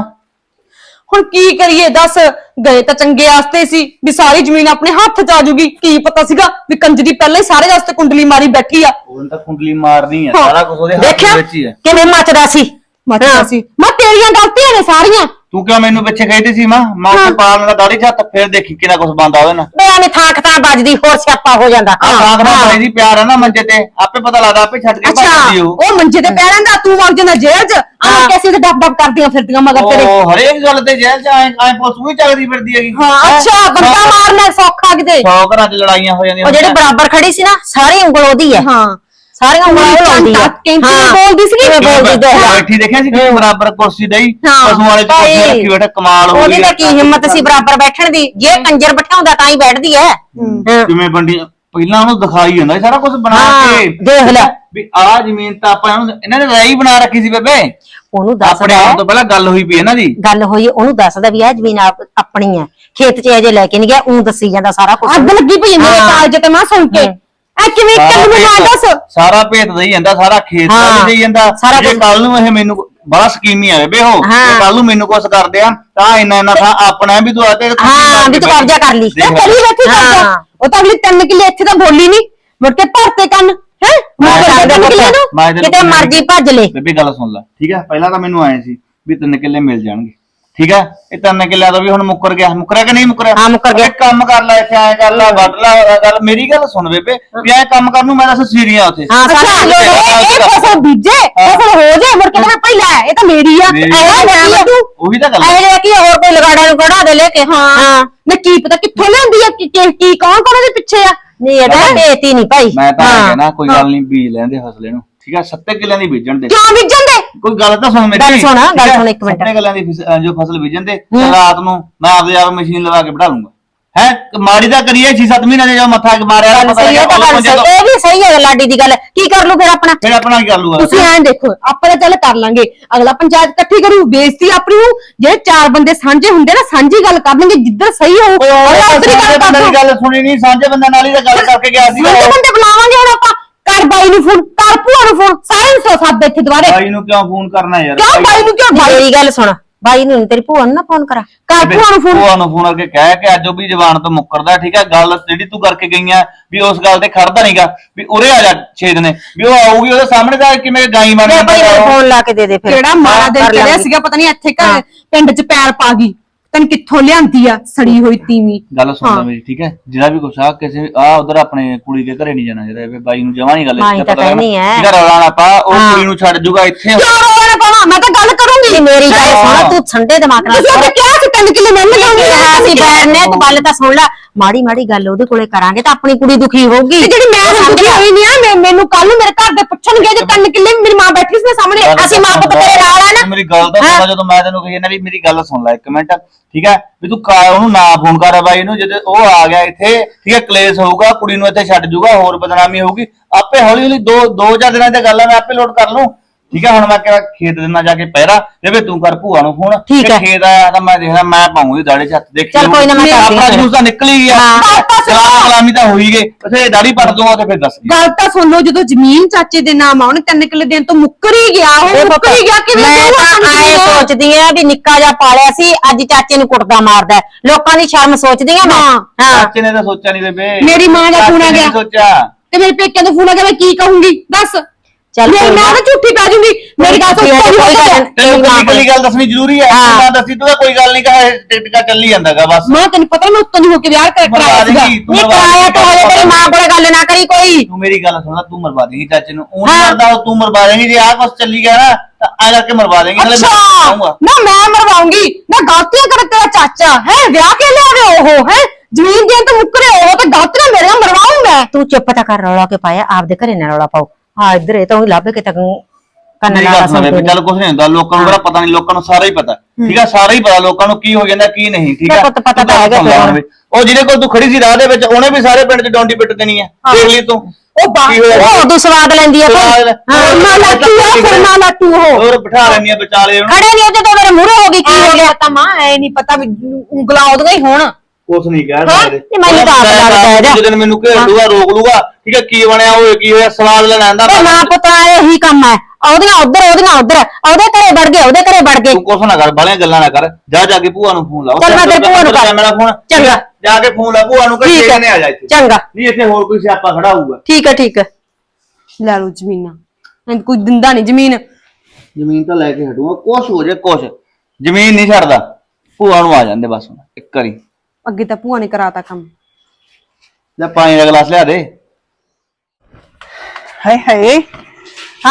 ਹੁਣ ਕੀ ਕਰੀਏ ਦੱਸ। ਗਏ ਤਾਂ ਚੰਗੇ ਆਸਤੇ ਸੀ ਵੀ ਸਾਰੀ ਜ਼ਮੀਨ ਆਪਣੇ ਹੱਥ ਚ ਆ ਜੂਗੀ। ਕੀ ਪਤਾ ਸੀਗਾ ਵੀ ਕੰਜਰੀ ਪਹਿਲਾਂ ਹੀ ਸਾਰੇ ਵਾਸਤੇ ਕੁੰਡਲੀ ਮਾਰੀ ਬੈਠੀ ਆ। ਉਹਨੂੰ ਤਾਂ ਕੁੰਡਲੀ ਮਾਰਨੀ ਹੈ। ਸਾਰਾ ਕੁਝ ਉਹਦੇ ਹੱਥ ਦੇਖਿਆ? ਵਿੱਚ ਹੀ ਹੈ ਕਿਵੇਂ ਮੱਚਦਾ ਸੀ। ਮੱਚਦਾ ਸੀ। ਮੈਂ ਤੇਰੀਆਂ ਗਲਤੀਆਂ ਨੇ ਸਾਰੀਆਂ। ਤੂੰ ਕਿਉਂ ਮੈਨੂੰ ਪਿੱਛੇ ਕਹਿੰਦੀ ਸੀ ਮਾਂ? ਮੈਂ ਪਾਲਣ ਦਾ ਦਾੜੀ ਛੱਤ ਫਿਰ ਦੇਖੀ ਕਿੰਨਾ ਕੁਝ ਬੰਦਾ ਉਹਦੇ ਨਾਲ। ਬਿਆਨੇ ਥਾਕ ਥਾਂ ਵੱਜਦੀ ਹੋਰ ਸਿਆਪਾ ਹੋ ਜਾਂਦਾ। ਆ ਕਾਂਗਰਾ ਭਾਈ ਦੀ ਪਿਆਰ ਹੈ ਨਾ ਮੰਜੇ ਤੇ। ਆਪੇ ਪਤਾ ਲੱਗਦਾ ਆਪੇ ਛੱਡ ਕੇ ਅੱਛਾ ਭੱਜਦੀ ਉਹ। ਉਹ ਮੰਜੇ ਤੇ ਪੈ ਰਹਿੰਦਾ ਤੂੰ ਵਗ ਜਾਂਦਾ ਜੇਲ੍ਹ 'ਚ। ਆ ਕੈਸੇ ਤੇ ਡੱਬ ਡੱਬ ਕਰਦੀਆਂ ਫਿਰਦੀਆਂ ਮਗਰ ਤੇਰੇ। ਉਹ ਹਰੇਕ ਗੱਲ ਤੇ ਜੇਲ੍ਹ ਚ ਆਏ ਆਏ ਪੁਲਿਸ ਵੀ ਚੱਲਦੀ ਫਿਰਦੀ ਹੈਗੀ। ਹਾਂ ਅੱਛਾ ਬੰਦਾ ਮਾਰਨਾ ਸੌਖਾ ਕਿਤੇ। ਸੌ ਘਰਾਂ 'ਚ ਲੜਾਈਆਂ ਹੋ ਜਾਂਦੀਆਂ ਉਹ ਜਿਹੜੇ ਬਰਾਬਰ ਖੜੀ ਸੀ ਨਾ ਸਾਰੀ ਉਂਗਲ ਉਹਦੀ ਹੈ। ਹਾਂ। ਸਾਰੀਆਂ ਉਂਗਲਾਂ ਉਹ ਲਾਉਂਦੀ ਹੈ। ਕਿੰਨੀ ਬੋਲਦੀ ਸੀ ਕਿਵੇਂ ਬੋਲਦੀ ਲੈ ਬੈਠੀ ਦੇਖਿਆ ਸੀ ਕਿ ਬਰਾਬਰ ਕੁਰਸੀ ਡਈ ਹਾਂ। ਪਸ਼ੂਆਂ ਵਾਲੇ ਚ ਕੁਰਸੀ ਭਾਈ, ਰੱਖੀ ਬੈਠਾ ਕਮਾਲ ਹੋ ਉਹਦੀ ਗਈ ਤਾਂ ਕੀ ਹਿੰਮਤ ਸੀ ਬਰਾਬਰ ਬੈਠਣ ਦੀ? ਜੇ ਕੰਜਰ ਬਿਠਾਉਂਦਾ ਤਾਂ ਹੀ ਬੈਠਦੀ ਹੈ। ਹਾਂ। ਕਿਵੇਂ ਬੰਡੀ ਪਹਿਲਾਂ ਉਹਨੂੰ ਦਿਖਾਈ ਜਾਂਦਾ ਸੀ ਸਾਰਾ ਕੁਝ ਬਣਾ ਹਾਂ, ਕੇ। ਦੇਖ ਲੈ। ਵੀ ਆਹ ਜ਼ਮੀਨ ਤਾਂ ਆਪਾਂ ਇਹਨੂੰ ਇਹਨਾਂ ਨੇ ਰਾਈ ਬਣਾ ਰੱਖੀ ਸੀ ਬੇਬੇ। ਉਹਨੂੰ ਆਪਣੇ ਦੱਸਦਾ ਆਉਣ ਤੋਂ ਪਹਿਲਾਂ ਗੱਲ ਹੋਈ ਪਈ ਇਹਨਾਂ ਦੀ। ਗੱਲ ਹੋਈ ਉਹਨੂੰ ਦੱਸਦਾ ਵੀ ਇਹ ਜ਼ਮੀਨ ਆਪ- ਆਪਣੀ ਹੈ ਖੇਤ 'ਚ ਅਜੇ ਲੈ ਕੇ ਨਹੀਂ ਗਿਆ ਉਹ ਦੱਸੀ ਜਾਂਦਾ ਸਾਰਾ ਕੁਝ ਅੱਗ ਲੱਗੀ ਪਈ ਮੇਰੇ ਹਾਂ। ਕਾਲਜ ਤੇ ਮੈਂ ਸੁਣ ਕੇ। ਐ ਕਿਵੇਂ ਕੱਲ ਨੂੰ ਨਾ ਦੱਸ? ਸਾਰਾ ਭੇਤ ਦੇਈ ਜਾਂਦਾ ਸਾਰਾ ਖੇਤ ਦਾ ਹਾਂ, ਦੇਈ ਜਾਂਦਾ। ਸਾਰਾ ਜੇ ਕੁਛ। ਕੱਲ ਨੂੰ ਇਹ ਮੈਨੂੰ ਬੜਾ ਸਕੀਮੀ ਆ ਬੇਬੇ ਉਹ ਹਾਂ। ਕੱਲ ਨੂੰ ਮੈਨੂੰ ਕੁਛ ਕਰਦੇ ਆ ਤਾਂ ਇੰਨਾ ਇੰਨਾ ਥਾਂ ਆਪਣਾ ਹੈ ਵੀ ਤੂੰ ਆਤੇ ਹਾਂ, ਵੀ ਤੂੰ ਕਬਜ਼ਾ ਕਰ ਲਈ। ਤੇ ਕਰੀ ਬੈਠੀ ਹਾਂ। ਕਰਦਾ ਉਹ ਤਾਂ ਅਗਲੀ ਤਿੰਨ ਕਿੱਲੇ ਇੱਥੇ ਤਾਂ ਬੋਲੀ ਨਹੀਂ। ਮੁੜ ਕੇ ਭਰਤੇ ਕੰਨ ਹੈ? ਮੈਂ ਕੇ ਤਿੰਨ ਕਿੱਲੇ ਮੈਂ ਤੈਨੂੰ ਕਿਤੇ ਮਰਜ਼ੀ ਭੱਜ ਲੈ। ਬੇਬੇ ਗੱਲ ਸੁਣ ਲੈ। ਠੀਕ ਹੈ ਪਹਿਲਾਂ ਤਾਂ ਮੈਨੂੰ ਆਏ ਸੀ ਵੀ ਤਿੰਨ ਕਿੱਲੇ ਮਿਲ ਜਾਣਗੇ। ਠੀਕ ਹੈ? ਇਹ ਤਿੰਨ ਕਿੱਲਿਆਂ ਦਾ ਵੀ ਹੁਣ ਮੁੱਕਰ ਗਿਆ। ਮੁੱਕਰਿਆ ਕਿ ਨਹੀਂ ਮੁੱਕਰਿਆ? ਹਾਂ, ਮੁੱਕਰ ਗਿਆ। ਕੰਮ ਕਰ ਲੈ ਇੱਥੇ ਐ ਕਰ ਲੈ ਵੱਢ ਲੈ ਇਹ ਗੱਲ ਮੇਰੀ ਗੱਲ ਸੁਣ ਬੇਬੇ ਵੀ ਐ ਕੰਮ ਕਰਨ ਨੂੰ ਮੈਂ ਦੱਸ ਸੀਰੀਆਂ ਉੱਥੇ। ਹਾਂ ਅੱਛਾ ਸਾਰਾ ਇਹ ਇਹ ਫਸਲ ਬੀਜੇ ਫਸਲ ਹੋ ਜੇ ਮੁੜ ਕੇ ਮੈਂ ਪਹਿਲਾਂ ਇਹ ਤਾਂ ਮੇਰੀ ਆ ਮੇਰੀ ਐ ਮੈਂ ਵੱਢੂ ਉਹੀ ਤਾਂ ਗੱਲ ਐ ਹੈ। ਜਿਹੜਾ ਕੀ ਹੋਰ ਕੋਈ ਲਗਾੜਾ ਨੂੰ ਕਢਾ ਦੇ ਲੈ ਕੇ। ਹਾਂ। ਮੈਂ ਕੀ ਪਤਾ ਕਿੱਥੋਂ ਲਿਆਂਦੀ ਆ ਕੀ ਕੀ- ਕੀ ਕੌਣ ਕੌਣ ਉਹਦੇ ਪਿੱਛੇ ਆ? ਨਹੀਂ ਇਹਦਾ ਭੇਤੀ ਨਹੀਂ ਭਾਈ। ਮੈਂ ਤਾਂ ਹਾਂ। ਕਹਿਣਾ ਕੋਈ ਗੱਲ ਨਹੀਂ ਬੀਜ ਲੈਂਦੇ ਫਸਲੇ ਨੂੰ। ਠੀਕ ਹੈ ਸੱਤੇ ਕਿੱਲਿਆਂ ਦੀ ਬੀਜਣ ਦੇ। ਕਿਉਂ ਬੀਜਣ ਦੇ? ਕੋਈ ਗੱਲ ਤਾਂ ਸੁਣ ਮੇਰੀ। ਗੱਲ ਸੁਣ, ਠੀਕ ਗੱਲ ਹੈ? ਸੁਣ ਇੱਕ ਮਿੰਟ। ਸੱਤੇ ਕਿੱਲਿਆਂ ਦੀ ਫਿਸ- ਅਹ ਜੋ ਫਸਲ ਬੀਜਣ ਦੇ ਤੇ ਰਾਤ ਨੂੰ ਮੈਂ ਆਪਦੇ ਆਪ ਮਸ਼ੀਨ ਲਗਾ ਕੇ ਬਿਠਾ ਲੂੰਗਾ। ਹੈ? ਮਾੜੀ ਦਾ ਕਰੀਏ 6-7 ਮਹੀਨੇ ਦੇ ਜੋ ਮੱਥਾ ਮਾਰਿਆ ਗੱਲ ਸਹੀ ਹੈ ਤਾਂ ਗੱਲ ਸਹੀ ਇਹ ਵੀ ਸਹੀ ਹੈ ਲਾਡੀ ਦੀ ਗੱਲ। ਕੀ ਕਰ ਲੂ ਫਿਰ ਆਪਣਾ? ਫਿਰ ਆਪਣਾ ਕੀ ਕਰ ਲੂਗਾ ਤੁਸੀਂ ਐਂ ਦੇਖੋ ਆਪਾਂ ਤਾਂ ਚੱਲ ਕਰ ਲਾਂਗੇ। ਅਗਲਾ ਪੰਚਾਇਤ ਇਕੱਠੀ ਕਰੂ ਬੇਇੱਜ਼ਤੀ ਆਪਣੀ ਹੋਊ। ਜਿਹੜੇ ਚਾਰ ਬੰਦੇ ਸਾਂਝੇ ਹੁੰਦੇ ਨਾ ਸਾਂਝੀ ਗੱਲ ਕਰ ਲਾਂਗੇ ਜਿੱਧਰ ਸਹੀ ਹੋਊ। ਓਏ ਅਗਲਾ ਉਹ ਉੱਧਰ ਹੀ ਸਾਂਝੇ ਗੱਲ ਬੰਦੇ ਕਰ ਦੀ ਗੱਲ ਸੁਣੀ ਨਹੀਂ ਸਾਂਝੇ ਬੰਦੇ ਨਾਲ ਹੀ ਤਾਂ ਗੱਲ ਕਰਕੇ ਗਿਆ ਸੀ। ਸਾਂਝੇ ਬੰਦੇ ਬੁਲਾਵਾਂਗੇ ਹੁਣ ਆਪਾਂ। ਕਰ ਬਾਈ ਨੂੰ ਫੋਨ ਕਰ ਭੂਆ ਨੂੰ ਫੋਨ ਸਾਰੇ ਨੂੰ ਸੌ ਸੱਤ ਇੱਥੇ ਦੁਬਾਰੇ ਬਾਈ ਨੂੰ ਕਿਉਂ ਫੋਨ ਕਰਨਾ ਯਾਰ? ਕਿਉਂ ਬਾਈ ਨੂੰ ਕਿਉਂ ਬਾਈ? ਮੇਰੀ ਗੱਲ ਸੁਣ ਬਾਈ ਨੂੰ ਨੀ, ਤੇਰੀ ਭੂਆ ਨੂੰ ਨਾ ਫੋਨ ਕਰਾ। ਕਰ ਭੂਆ ਨੂੰ ਫੋਨ। ਭੂਆ ਨੂੰ ਫੋਨ ਕਰਕੇ ਕਹਿ ਕਿ ਅੱਜ ਉਹ ਵੀ ਜ਼ਬਾਨ ਤੋਂ ਮੁੱਕਰਦਾ ਠੀਕ ਹੈ ਗੱਲ ਜਿਹੜੀ ਤੂੰ ਕਰਕੇ ਗਈਆਂ ਵੀ ਉਸ ਗੱਲ ਤੇ ਖੜਦਾ ਨਹੀਂਗਾ ਵੀ ਉਰੇ ਆ ਜਾ ਛੇ ਦਿਨੇ। ਵੀ ਉਹ ਆਊਗੀ ਉਹਦੇ ਸਾਹਮਣੇ ਦਾ ਕਿਵੇਂ ਗਾਈ ਲੈ ਉਹ। ਫੋਨ ਲਾ ਕੇ ਦੇ ਦੇ ਫਿਰ। ਕਿਹੜਾ ਮਾਰਾ ਹਾਂ, ਦਿਨ ਕਰ ਚੜਿਆ ਲਾਂਗੇ। ਸੀਗਾ ਪਤਾ ਨਹੀਂ ਇੱਥੇ ਘਰ ਪਿੰਡ 'ਚ ਪੈਰ ਪਾ ਗਈ। ਤੈਨੂੰ ਕਿੱਥੋਂ ਲਿਆਂਦੀ ਆ ਸੜੀ ਹੋਈ ਤੀਵੀਂ? ਗੱਲ ਸੁਣ ਲੈ ਮੇਰੀ ਠੀਕ ਹੈ? ਜਿਹੜਾ ਵੀ ਕੁਛ ਆ ਕਿਸੇ ਆ ਉਧਰ ਆਪਣੇ ਕੁੜੀ ਦੇ ਘਰੇ ਨਹੀਂ ਜਾਣਾ ਜਿਹੜਾ ਇਹ ਬਾਈ ਨੂੰ ਜਮਾ ਨਹੀਂ ਗੱਲ ਹਾਂ, ਇਹ ਤਾਂ ਕਹਿਣੀ ਹੈ। ਜਿਹੜਾ ਰੌਲਾ ਨਾ ਪਾ ਉਹ ਹਾਂ। ਕੁੜੀ ਨੂੰ ਛੱਡ ਜੂਗਾ ਇੱਥੇ। ਕਿਉਂ ਰੋਣਾ ਪਾਉਣਾ ਮੈਂ ਤਾਂ ਗੱਲ ਕਰੂੰਗੀ। ਮੇਰੀ ਗੱਲ। ਸੁਣ ਤੂੰ ਠੰਡੇ ਦਿਮਾਗ ਨਾਲ ਤੁਸੀਂ ਤਾਂ ਕਿਹਾ ਸੀ ਤਿੰਨ ਕਿੱਲੇ ਮਿਲ ਕਿਹਾ ਸੀ ਬੈਰ ਨੇ ਤੂੰ ਗੱਲ ਤਾਂ ਸੁਣ ਲੈ। ਮਾੜੀ ਮਾੜੀ ਗੱਲ ਉਹਦੇ ਕੋਲੇ ਕਰਾਂਗੇ ਤਾਂ ਆਪਣੀ ਕੁੜੀ ਦੁਖੀ ਹੋਊਗੀ। ਤੇ ਜਿਹੜੀ ਮੈਂ ਸਮਝੀ ਹੋਈ ਨਹੀਂ ਆ ਮੈਂ ਮੈਨੂੰ ਕੱਲ ਨੂੰ ਮੇਰੇ ਘਰ ਦੇ ਪੁੱਛਣਗੇ ਜੇ ਤਿੰਨ ਕਿੱਲੇ ਮੇਰੀ ਮਾਂ ਬੈਠੀ ਸੀ ਸਾਹਮਣੇ ਅਸੀਂ ਮਾਂ ਪੁੱਤ ਤੇਰੇ ਨਾਲ ਆ ਨਾ। ਮੇਰੀ ਗੱਲ ਤਾਂ ਸੁਣ ਜਦੋਂ ਮੈਂ ਤੈਨੂੰ ਕਹੀ ਨਾ ਵੀ ਮੇਰੀ ਗੱਲ ਸੁਣ ਲੈ ਇੱਕ ਮਿੰਟ। ਠੀਕ ਹੈ? ਵੀ ਤੂੰ ਕਾ ਉਹਨੂੰ ਨਾ ਫੋਨ ਕਰ ਬਾਈ ਨੂੰ ਜਦੋਂ ਉਹ ਆ ਗਿਆ ਇੱਥੇ ਠੀਕ ਹੈ ਕਲੇਸ਼ ਹੋਊਗਾ ਕੁੜੀ ਨੂੰ ਇੱਥੇ ਛੱਡ ਜੂਗਾ ਹੋਰ ਬਦਨਾਮੀ ਹੋਊਗੀ। ਆਪੇ ਹੌਲੀ ਹੌਲੀ ਦੋ ਦੋ ਚਾਰ ਦਿਨਾਂ ਦੀ ਗੱਲ ਹੈ ਮੈਂ ਆਪੇ ਲੋਡ ਕਰ ਲੂੰ ਠੀਕ ਹੈ ਹੁਣ ਮੈਂ ਕਿਹਾ ਖੇਤ ਦੇ ਨਾਲ ਜਾ ਕੇ ਪਹਿਰਾ ਤੇ ਵੀ ਤੂੰ ਕਰ ਭੂਆ ਨੂੰ ਫੋਨ ਠੀਕ ਹੈ। ਖੇਤ ਆਇਆ ਤਾਂ ਮੈਂ ਦੇਖਦਾ ਮੈਂ ਪਾਉਂਗੀ ਦਾੜੇ ਛੱਤ ਦੇਖ ਚੱਲ ਕੋਈ ਨਾ, ਮੈਂ ਕਰਦੀ ਆਪਣਾ ਫਿਰ। ਜੂਸ ਤਾਂ ਨਿਕਲ ਹੀ ਗਿਆ ਹਾਂ। ਸਲਾਮ ਕਲਾਮੀ ਤਾਂ ਹੋਈ ਗਏ ਤੇ ਦਾੜੀ ਪੱਟ ਦੂੰਗਾ ਤੇ ਫਿਰ ਦੱਸ ਗੱਲ ਤਾਂ ਸੁਣ ਲਓ ਜਦੋਂ ਜ਼ਮੀਨ ਚਾਚੇ ਦੇ ਨਾਮ ਆਉਣ ਤਿੰਨ ਕਿੱਲੇ ਦੇਣ ਤੋਂ ਮੁੱਕਰ ਹੀ ਗਿਆ ਉਹ ਮੁੱਕਰ ਹੀ ਗਿਆ ਕਿਵੇਂ ਮੈਂ ਤੂੰ ਤਾਂ ਸਮਝਦੀ ਆਏ? ਸੋਚਦੀ ਆ ਵੀ ਨਿੱਕਾ ਜਿਹਾ ਪਾਲਿਆ ਸੀ ਅੱਜ ਚਾਚੇ ਨੂੰ ਕੁੱਟਦਾ ਮਾਰਦਾ ਹੈ। ਲੋਕਾਂ ਦੀ ਸ਼ਰਮ ਸੋਚਦੀ ਆ ਮੈਂ ਹਾਂ। ਹਾਂ ਚਾਚੇ ਨੇ ਤਾਂ ਸੋਚਿਆ ਨਹੀਂ ਬੇਬੇ ਮੇਰੀ ਮਾਂ ਦਾ ਚਾਚੇ ਫੋਨ ਆ ਨੇ ਗਿਆ। ਸੋਚਿਆ ਤੇ ਮੇਰੇ ਪੇਕਿਆਂ ਦਾ ਫੋਨ ਆ ਗਿਆ ਮੈਂ ਕੀ ਕਹੂੰਗੀ ਦੱਸ ਚੱਲ ਮੈਂ ਕੋਈ ਨਾ। ਮੈਂ ਤਾਂ ਝੂਠੀ ਪੈ ਜਾਊਂਗੀ ਮੇਰੀ ਗੱਲ ਸੁਣ ਕੋਈ ਕੋਈ ਗੱਲ ਗੱਲ ਨੀ। ਤੈਨੂੰ ਨਾ ਕੱਲੀ ਕੱਲੀ ਗੱਲ ਦੱਸਣੀ ਜ਼ਰੂਰੀ ਹੈ ਹਾਂ। ਨਾ ਦੱਸੀ ਤੂੰ ਤਾਂ ਕੋਈ ਗੱਲ ਨਹੀਂ ਕਹੇ ਟਿਕਟ ਕਾ ਚੱਲੀ ਜਾਂਦਾਗਾ ਬਸ। ਮਾਂ ਤੈਨੂੰ ਪਤਾ ਮੈਂ ਉੱਤੋਂ ਦੀ ਹੋ ਕੇ ਵਿਆਹ ਕਰ ਮਰਵਾ ਕਰਾਇਆ ਸੀਗਾ। ਦੇਂਗੀ, ਤੂੰ ਨਹੀਂ ਮਰਵਾ ਕਰਾਇਆ ਤਾਂ ਹੋਏ ਤੇਰੀ ਮਾਂ ਕੋਲੇ ਗੱਲ ਨਾ ਕਰੀ ਕੋਈ। ਤੂੰ ਮੇਰੀ ਗੱਲ ਸੁਣ ਲੈ ਤੂੰ ਮਰਵਾ ਦੇਂਗੀ ਚਾਚੇ ਨੂੰ। ਉਹ ਨਹੀਂ ਹਾਂ। ਮਰਦਾ ਉਹ ਤੂੰ ਮਰਵਾ ਦੇਂਗੀ ਜੇ ਆਹ ਕੁਛ ਚੱਲੀ ਗਿਆ ਨਾ ਤਾਂ ਆ ਕਰਕੇ ਮਰਵਾ ਦੇਂਗੀ ਨਾਲੇ ਮੈਂ ਅੱਛਾ ਕਹੂੰਗਾ ਨਾ ਮੈਂ ਮਰਵਾਉਂਗੀ ਨਾ ਗਲਤੀਆਂ ਕਰ ਤੇਰਾ ਚਾਚਾ। ਹੈ ਵਿਆਹ ਕੇ ਲਿਆਵੇ ਉਹ ਹੈ? ਜ਼ਮੀਨ ਦੇਣ ਤੋਂ ਮੁੱਕਰੇ ਉਹ ਤੇ ਗਲਤੀਆਂ ਮੇਰੀਆਂ ਮਰਵਾਉਂ ਮੈਂ। ਤੂੰ ਚੁੱਪ ਤਾਂ ਕਰ ਰੌਲਾ ਕੇ ਪਾਇਆ? ਆਪਦੇ ਘਰੇ ਨਾ ਰੌਲਾ ਪਾਓ। ਇੱਧਰ ਇਹ ਤਾਂ ਉਹੀ ਲੱਭ ਕੇ ਤੱਕ ਕੰਨ ਮੇਰੀ ਨਾਲ ਗੱਲ ਸੁਣ ਸੁਣਦੇ ਬੇਬੇ ਨੇ। ਚੱਲ ਕੁਝ ਨਹੀਂ ਹੁੰਦਾ ਲੋਕਾਂ ਨੂੰ ਬੜਾ ਪਤਾ ਨਹੀਂ ਲੋਕਾਂ ਨੂੰ ਸਾਰਾ ਹੀ ਪਤਾ। ਠੀਕ ਆ ਸਾਰਾ ਹੀ ਪਤਾ ਲੋਕਾਂ ਨੂੰ ਕੀ ਹੋ ਜਾਂਦਾ ਕੀ ਨਹੀਂ ਠੀਕ ਤੇ ਆ? ਪੁੱਤ ਪਤਾ ਤੂੰ ਤਾਂ ਹੈਗਾ ਸੁਣ ਲੈ ਫਿਰ। ਹੁਣ ਵੀ। ਉਹ ਜਿਹਦੇ ਕੋਲ ਤੂੰ ਖੜੀ ਸੀ ਰਾਹ ਦੇ ਵਿੱਚ ਉਹਨੇ ਵੀ ਸਾਰੇ ਪਿੰਡ 'ਚ ਡੌਂਡੀ ਪਿੱਟ ਦੇਣੀ ਆ। ਦੇਖ ਲਈ ਤੂੰ। ਉਹ ਬਾ ਕੀ ਹੋਇਆ? ਉਹ ਉਦੋਂ ਸਵਾਦ ਲੈਂਦੀ ਆ ਸਵਾਦ ਭਾਈ ਲੈ- ਹਾਂ ਨਾ ਲਾਟੂ ਆ ਫਿਰ ਨਾ ਲਾਟੂ ਉਹ। ਹੋਰ ਬਿਠਾ ਲੈਣੀ ਆ ਵਿਚਾਲੇ ਉਹਨੂੰ ਖੜੇ ਨਹੀਂ ਉਹਦੇ ਤੋਂ ਮੇਰੇ ਮੂਹਰੇ ਹੋ ਗਈ ਕੀ ਹੋ ਗਿਆ? ਤਾਂ ਮਾਂ ਐ ਨਹੀਂ ਪਤਾ ਵੀ ਉਂਗਲਾਂ ਉਹਦੀਆਂ ਹੀ ਹੋਣ। ਕੁਛ ਨਹੀਂ ਕਹਿ ਹਾਂ? ਸਕਦੇ। ਤੇ ਮੈਨੂੰ ਤਾਂ ਆਪ ਲੱਗਦਾ ਹੈ ਜਾ। ਜਦੋਂ ਮੈਨੂੰ ਘੇਰ ਲੂਗਾ ਰੋਕ ਲੂਗਾ ਠੀਕ ਹੈ ਕੀ ਬਣਿਆ ਹੋਏ ਕੀ ਹੋਇਆ ਸਵਾਦ ਲੈਣਾ ਆਂਦਾ ਤੇ ਮਾਂ ਪੁੱਤ ਇਹੀ ਕੰਮ ਹੈ। ਉਹਦੀਆਂ ਉਧਰ ਉਹਦੀਆਂ ਉਧਰ ਉਹਦੇ ਘਰੇ ਵੜ ਗਏ ਉਹਦੇ ਘਰੇ ਵੜ ਗਏ। ਤੂੰ ਕੁਛ ਨਾ ਕਰ ਬਾਲੀਆਂ ਗੱਲਾਂ ਨਾ ਕਰ। ਜਾ ਜਾ ਕੇ ਭੂਆ ਨੂੰ ਫੋਨ ਲਾ। ਚੱਲ ਮੈਂ ਤੇਰੀ ਭੂਆ ਨੂੰ ਕਰ- ਮੇਰਾ ਫੋਨ ਚੰਗਾ। ਜਾ ਕੇ ਫੋਨ ਲਾ ਭੂਆ ਨੂੰ ਠੀਕ ਕਿ ਹੈ। ਨੇ ਆ ਜਾ ਇੱਥੇ। ਚੰਗਾ। ਨਹੀਂ ਇੱਥੇ ਹੋਰ ਕੋਈ ਸਿਆਪਾ ਖੜਾ ਹੋਊਗਾ। ਠੀਕ ਹੈ ਠੀਕ ਹੈ। ਲੈ ਲਓ ਜ਼ਮੀਨਾਂ। ਐਂ ਕੋਈ ਦਿੰਦਾ ਨਹੀਂ ਜ਼ਮੀਨ। ਜ਼ਮੀਨ ਤਾਂ ਲੈ ਕੇ ਹਟੂਗਾ ਕੁਛ ਹੋ ਜਾਏ ਕੁਛ। ਜ਼ਮੀਨ ਨਹੀਂ ਛੱਡਦਾ। ਭੂਆ ਨੂੰ ਆ ਜਾਂਦੇ ਬਸ ਹੁਣ ਇੱਕ ਵਾਰੀ। ਅੱਗੇ ਤਾਂ ਭੂਆ ਨੇ ਕਰਾਤਾ ਕੰਮ। ਜਾਂ ਪਾਣੀ ਦਾ ਗਲਾਸ ਲਿਆ ਦੇ। ਹਾਏ ਹਾਏ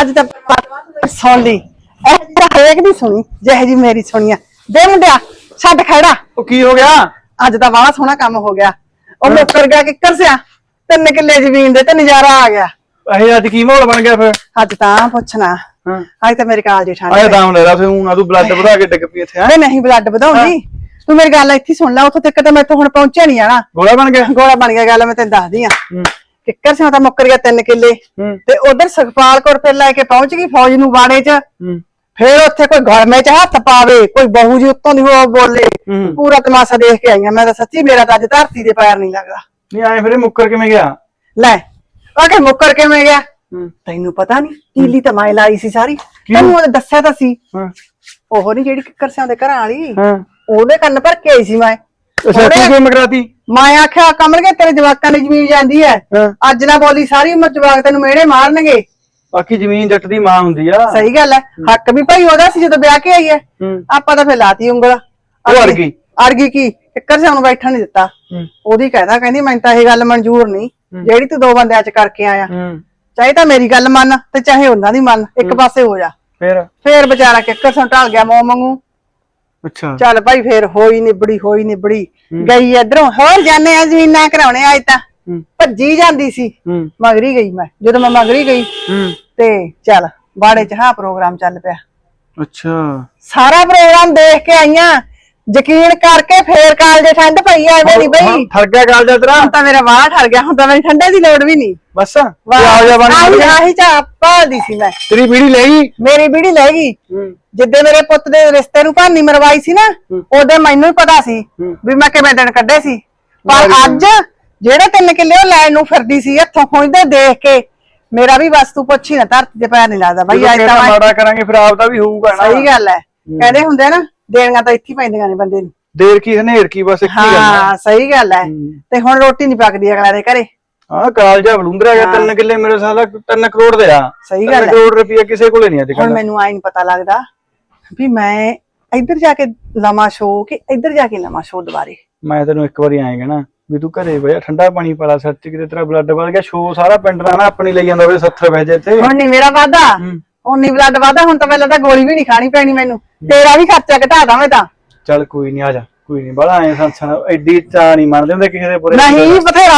ਅੱਜ ਤਾਂ ਪਾ- ਸੁਣ ਲਈ। ਇਹ ਤਾਂ ਹਰੇਕ ਦੀ ਸੁਣੀ ਜਿਹੇ ਜੀ ਮੇਰੀ ਸੁਣੀਆ ਦੇ ਮੁੰਡਿਆ ਛੱਡ ਖੜਾ। ਉਹ ਕੀ ਹੋ ਗਿਆ? ਅੱਜ ਤਾਂ ਬਾਹਲਾ ਸੋਹਣਾ ਕੰਮ ਹੋ ਗਿਆ। ਉਹ ਮੁੱਕਰ ਗਿਆ ਕਿੱਕਰ ਸਿਆ ਤਿੰਨ ਕਿੱਲੇ ਜ਼ਮੀਨ ਦੇ ਤੇ ਨਜ਼ਾਰਾ ਆ ਗਿਆ। ਇਹ ਅੱਜ ਕੀ ਮਾਹੌਲ ਬਣ ਗਿਆ ਫਿਰ? ਅੱਜ ਤਾਂ ਪੁੱਛਣਾ। ਹਾਂ। ਅੱਜ ਤਾਂ ਮੇਰੇ ਕਾਲ ਜੇਠਾਣੀ ਆਇਆ ਦਾਮ ਲੈ ਰਾ ਫਿਰ ਹੁਣ ਆ ਤੂੰ ਬਲੱਡ ਵਧਾ ਕੇ ਡਿੱਗ ਪਈ ਇੱਥੇ ਹੈ? ਅਰੇ ਨਹੀਂ ਬਲੱਡ ਵਧਾਉਂਦੀ। ਤੂੰ ਮੇਰੀ ਗੱਲ ਇੱਥੇ ਸੁਣ ਲੈ ਉੱਥੋਂ ਤੱਕ ਤਾਂ ਮੈਥੋਂ ਹੁਣ ਪਹੁੰਚਿਆ ਨਹੀਂ ਜਾਣਾ। ਗੋਲਾ ਬਣ ਗਿਆ? ਗੋਲਾ ਬਣ ਗਿਆ ਗੱਲ ਮੈਂ ਤੈਨੂੰ ਦੱਸਦੀ ਆ। ਕਿੱਕਰ ਸਿਆ ਤਾਂ ਮੁੱਕਰ ਗਿਆ ਤਿੰਨ ਕਿੱਲੇ। ਹੂੰ। ਤੇ ਉਧਰ ਸੁਖਪਾਲ ਕੌਰ ਫਿਰ ਲੈ ਕੇ ਪਹੁੰਚ ਗਈ ਫੌਜ ਨੂੰ ਬਾੜੇ 'ਚ। ਫਿਰ ਉੱਥੇ ਕੋਈ ਗਲਮੇ 'ਚ ਹੱਥ ਪਾਵੇ ਕੋਈ ਬਹੂ ਜੀ ਉੱਤੋਂ ਦੀ ਹੋ ਬੋਲੇ। ਪੂਰਾ ਤਮਾਸ਼ਾ ਦੇਖ ਕੇ ਆਈਆਂ। ਮੈਂ ਤਾਂ ਸੱਚੀ ਮੇਰਾ ਤਾਂ ਅੱਜ ਧਰਤੀ ਦੇ ਪੈਰ ਨਹੀਂ ਲੱਗਦਾ। ਨਹੀਂ ਆਏ ਫਿਰ ਮੁੱਕਰ ਕਿਵੇਂ ਗਿਆ? ਲੈ ਆ ਕੇ ਮੁੱਕਰ ਕਿਵੇਂ ਗਿਆ? ਤੈਨੂੰ ਪਤਾ ਨਹੀਂ ਕੀਲੀ ਤਾਂ ਮੈਂ ਲਾਈ ਸੀ ਸਾਰੀ। ਤੈਨੂੰ ਉਹਨੇ ਦੱਸਿਆ ਤਾਂ ਸੀ। ਉਹ ਨਹੀਂ ਜਿਹੜੀ ਕਿੱਕਰ ਸਿਆਂ ਦੇ ਘਰਾਂ ਵਾਲੀ। ਉਹਦੇ ਕੰਨ ਭਰ ਕੇ ਆਈ ਸੀ ਮੈਂ। ਅੱਛਾ ਤੂੰ ਕਿਵੇਂ ਮਕਰਾਤੀ? ਮੈਂ ਆਖਿਆ ਕਮਲ ਕੇ ਤੇਰੇ ਜਵਾਕਾਂ ਦੀ ਜ਼ਮੀਨ ਜਾਂਦੀ ਹੈ। ਹਾਂ। ਅੱਜ ਨਾ ਬੋਲੀ ਸਾਰੀ ਉਮਰ ਜਵਾਕ ਤੈਨੂੰ ਮਿਹਣੇ ਮਾਰਨਗੇ। ਬਾਕੀ ਜ਼ਮੀਨ ਜੱਟ ਦੀ ਮਾਂ ਹੁੰਦੀ ਆ। ਸਹੀ ਗੱਲ ਹੈ। ਹੱਕ ਵੀ ਭਾਈ ਉਹਦਾ ਸੀ ਜਦੋਂ ਵਿਆਹ ਕੇ ਆਈ ਹੈ। ਹੂੰ। ਆਪਾਂ ਤਾਂ ਫੇਰ ਲਾਤੀ ਉਂਗਲ। ਉਹ ਅੜ ਗਈ। ਅੜ ਗਈ ਕੀ? ਕਿੱਕਰ ਸਿਆਂ ਨੂੰ ਬੈਠਣ ਨਹੀਂ ਦਿੱਤਾ। ਹੂੰ। ਉਹਦੀ ਕਹਿੰਦਾ ਕਹਿੰਦੀ ਮੈਨੂੰ ਤਾਂ ਇਹ ਗੱਲ ਮਨਜ਼ੂਰ ਨਹੀਂ। ਜਿਹੜੀ ਤੂੰ ਦੋ ਬੰਦਿਆਂ 'ਚ ਕਰਕੇ ਆਇਆ। ਹੂੰ। ਚਾਹੇ ਤਾਂ ਮੇਰੀ ਗੱਲ ਮੰਨ ਤੇ ਚਾਹੇ ਉਹਨਾਂ ਦੀ ਮੰਨ। ਇੱਕ ਪਾਸੇ ਹੋ ਜਾ। ਫਿਰ? ਫੇਰ ਵਿਚਾਰਾ ਕਿੱਕਰ ਸੋਂ ਢਲ ਗਿਆ ਮੋਹ ਮੰਗੂ ਅੱਛਾ। ਚੱਲ ਭਾਈ ਫੇਰ ਹੋਈ ਨਿਬੜੀ ਹੋਈ ਨਿਬੜੀ। ਗਈ ਇਧਰੋਂ ਹੋਰ ਜਾਣੇ ਆ ਜ਼ਮੀਨਾਂ ਕਰਾਉਣੇ ਅੱਜ ਤਾਂ। ਭੱਜੀ ਜਾਂਦੀ ਸੀ। ਮਗਰੀ ਗਈ ਮੈਂ ਜਦੋਂ ਮੈਂ ਮਗਰੀ ਗਈ। ਤੇ ਚੱਲ ਬਾੜੇ ਚ ਹਾਂ ਪ੍ਰੋਗਰਾਮ ਚੱਲ ਪਿਆ। ਅੱਛਾ। ਸਾਰਾ ਪ੍ਰੋਗਰਾਮ ਦੇਖ ਕੇ ਆਈਆਂ। ਯਕੀਨ ਕਰਕੇ ਫੇਰ ਕਾਲਜੇ ਠੰਡ ਪਈ ਐ ਮੇਰੀ ਬਈ। ਥਰ ਗਿਆ ਗੱਲ ਦਾ ਤੇਰਾ? ਹੁਣ ਤਾਂ ਮੇਰਾ ਬਾਹਰ ਠਰ ਗਿਆ ਹੁਣ ਤਾਂ ਮੈਨੂੰ ਠੰਡੇ ਦੀ ਲੋੜ ਵੀ ਨਹੀਂ ਬਸ ਤੇ ਆ ਜਾ ਬਣ ਆਹੀ ਆਹੀ ਚਾਹ ਭਾਲਦੀ ਸੀ ਮੈਂ। ਤੇਰੀ ਬੀੜੀ ਲੈ ਗਈ? ਮੇਰੀ ਬੀੜੀ ਲੈ ਗਈ। ਜਿੱਦੇ ਮੇਰੇ ਪੁੱਤ ਦੇ ਰਿਸ਼ਤੇ ਨੂੰ ਭਾਨੀ ਮਰਵਾਈ ਸੀ ਨਾ ਉਹਦੇ ਮੈਨੂੰ ਹੀ ਪਤਾ ਸੀ ਵੀ ਮੈਂ ਕਿਵੇਂ ਦਿਨ ਕੱਢੇ ਸੀ। ਪਰ ਅੱਜ ਜਿਹੜੇ ਤਿੰਨ ਕਿੱਲੇ ਉਹ ਲੈਣ ਨੂੰ ਫਿਰਦੀ ਸੀ ਹੱਥੋਂ ਖੁੰਝਦੇ ਦੇਖ ਕੇ ਮੇਰਾ ਵੀ ਬਸ ਤੂੰ ਪੁੱਛੀ ਨਾ ਧਰਤੀ ਤੇ ਪੈਰ ਨਹੀਂ ਲੱਗਦਾ। ਬਾਈ ਅੱਜ ਤਾਂ ਮਾੜਾ ਕਰਾਂਗੇ ਫਿਰ ਆਪ ਦਾ ਵੀ ਹੋਊਗਾ ਨਾ। ਸਹੀ ਗੱਲ ਹੈ। ਕਹਿੰਦੇ ਹੁੰਦੇ ਆ ਨਾ ਦੇਣੀਆਂ ਤਾਂ ਇੱਥੇ ਹੀ ਪੈਂਦੀਆਂ ਨੇ ਬੰਦੇ ਨੂੰ। ਦੇਰ ਕੀ ਹਨੇਰ ਕੀ ਬਸ ਇੱਕ ਹੀ ਗੱਲ ਆ। ਹਾਂ ਸਹੀ ਗੱਲ ਹੈ। ਤੇ ਹੁਣ ਰੋਟੀ ਨਹੀਂ ਪੱਕਦੀ ਅਗਲਾ ਦੇ ਘਰੇ। ਹਾਂ ਕਾਲਜਾ ਬਲੂੰਦਰਾ ਗਿਆ ਤਿੰਨ ਕਿੱਲੇ ਮੇਰੇ ਸਾਲਾ 3 ਕਰੋੜ ਦੇ ਆ। ਸਹੀ ਗੱਲ ਹੈ। ਕਰੋੜ ਰੁਪਏ ਕਿਸੇ ਕੋਲੇ ਨਹੀਂ ਅੱਜ ਹੁਣ ਕੱਲ ਮੈਨੂੰ ਆਈ ਨਹੀਂ ਪਤਾ ਲੱਗਦਾ ਵੀ ਮੈਂ ਇੱਧਰ ਜਾ ਕੇ ਲਵਾਂ ਸ਼ੋ ਕਿ ਇੱਧਰ ਜਾ ਕੇ ਲਵਾਂ ਸ਼ੋ ਦੁਬਾਰੇ। ਮੈਂ ਤੈਨੂੰ ਇੱਕ ਵਾਰੀ ਆਏਗਾ ਨਾ ਵੀ ਤੂੰ ਘਰੇ ਬਹਿ ਠੰਡਾ ਪਾਣੀ ਪਾਲਾ ਸੱਚ ਕਿਤੇ ਤੇਰਾ ਬਲੱਡ ਵੱਧ ਗਿਆ ਸ਼ੋ ਸਾਰਾ ਪਿੰਡ ਦਾ ਨਾ ਆਪਣੀ ਲਈ ਜਾਂਦਾ ਵੇ 70 ਵਜੇ ਇੱਥੇ। ਹੁਣ ਨਹੀਂ ਮੇਰਾ ਵਾਦਾ ਹੁਣ ਨਹੀਂ ਬਲੱਡ ਵਾਦਾ ਹੁਣ ਤਾਂ ਪਹਿਲਾਂ ਤਾਂ ਗੋਲੀ ਵੀ ਨਹੀਂ ਖਾਣੀ ਪੈਣੀ ਮੈਨੂੰ। ਤੇਰਾ ਵੀ ਖਰਚਾ ਘਟਾ ਦਾਂ ਮੈਂ ਤਾਂ। ਚੱਲ ਕੋਈ ਨਹੀਂ ਆ ਜਾ। ਕੋਈ ਨਹੀਂ ਬੜਾ ਐ ਸੰਸਨ ਐਡੀ ਚਾਹ ਨਹੀਂ ਮੰਨਦੇ ਹੁੰਦੇ ਕਿਸੇ ਦੇ ਬੁਰੇ ਨਹੀਂ ਬਥੇਰਾ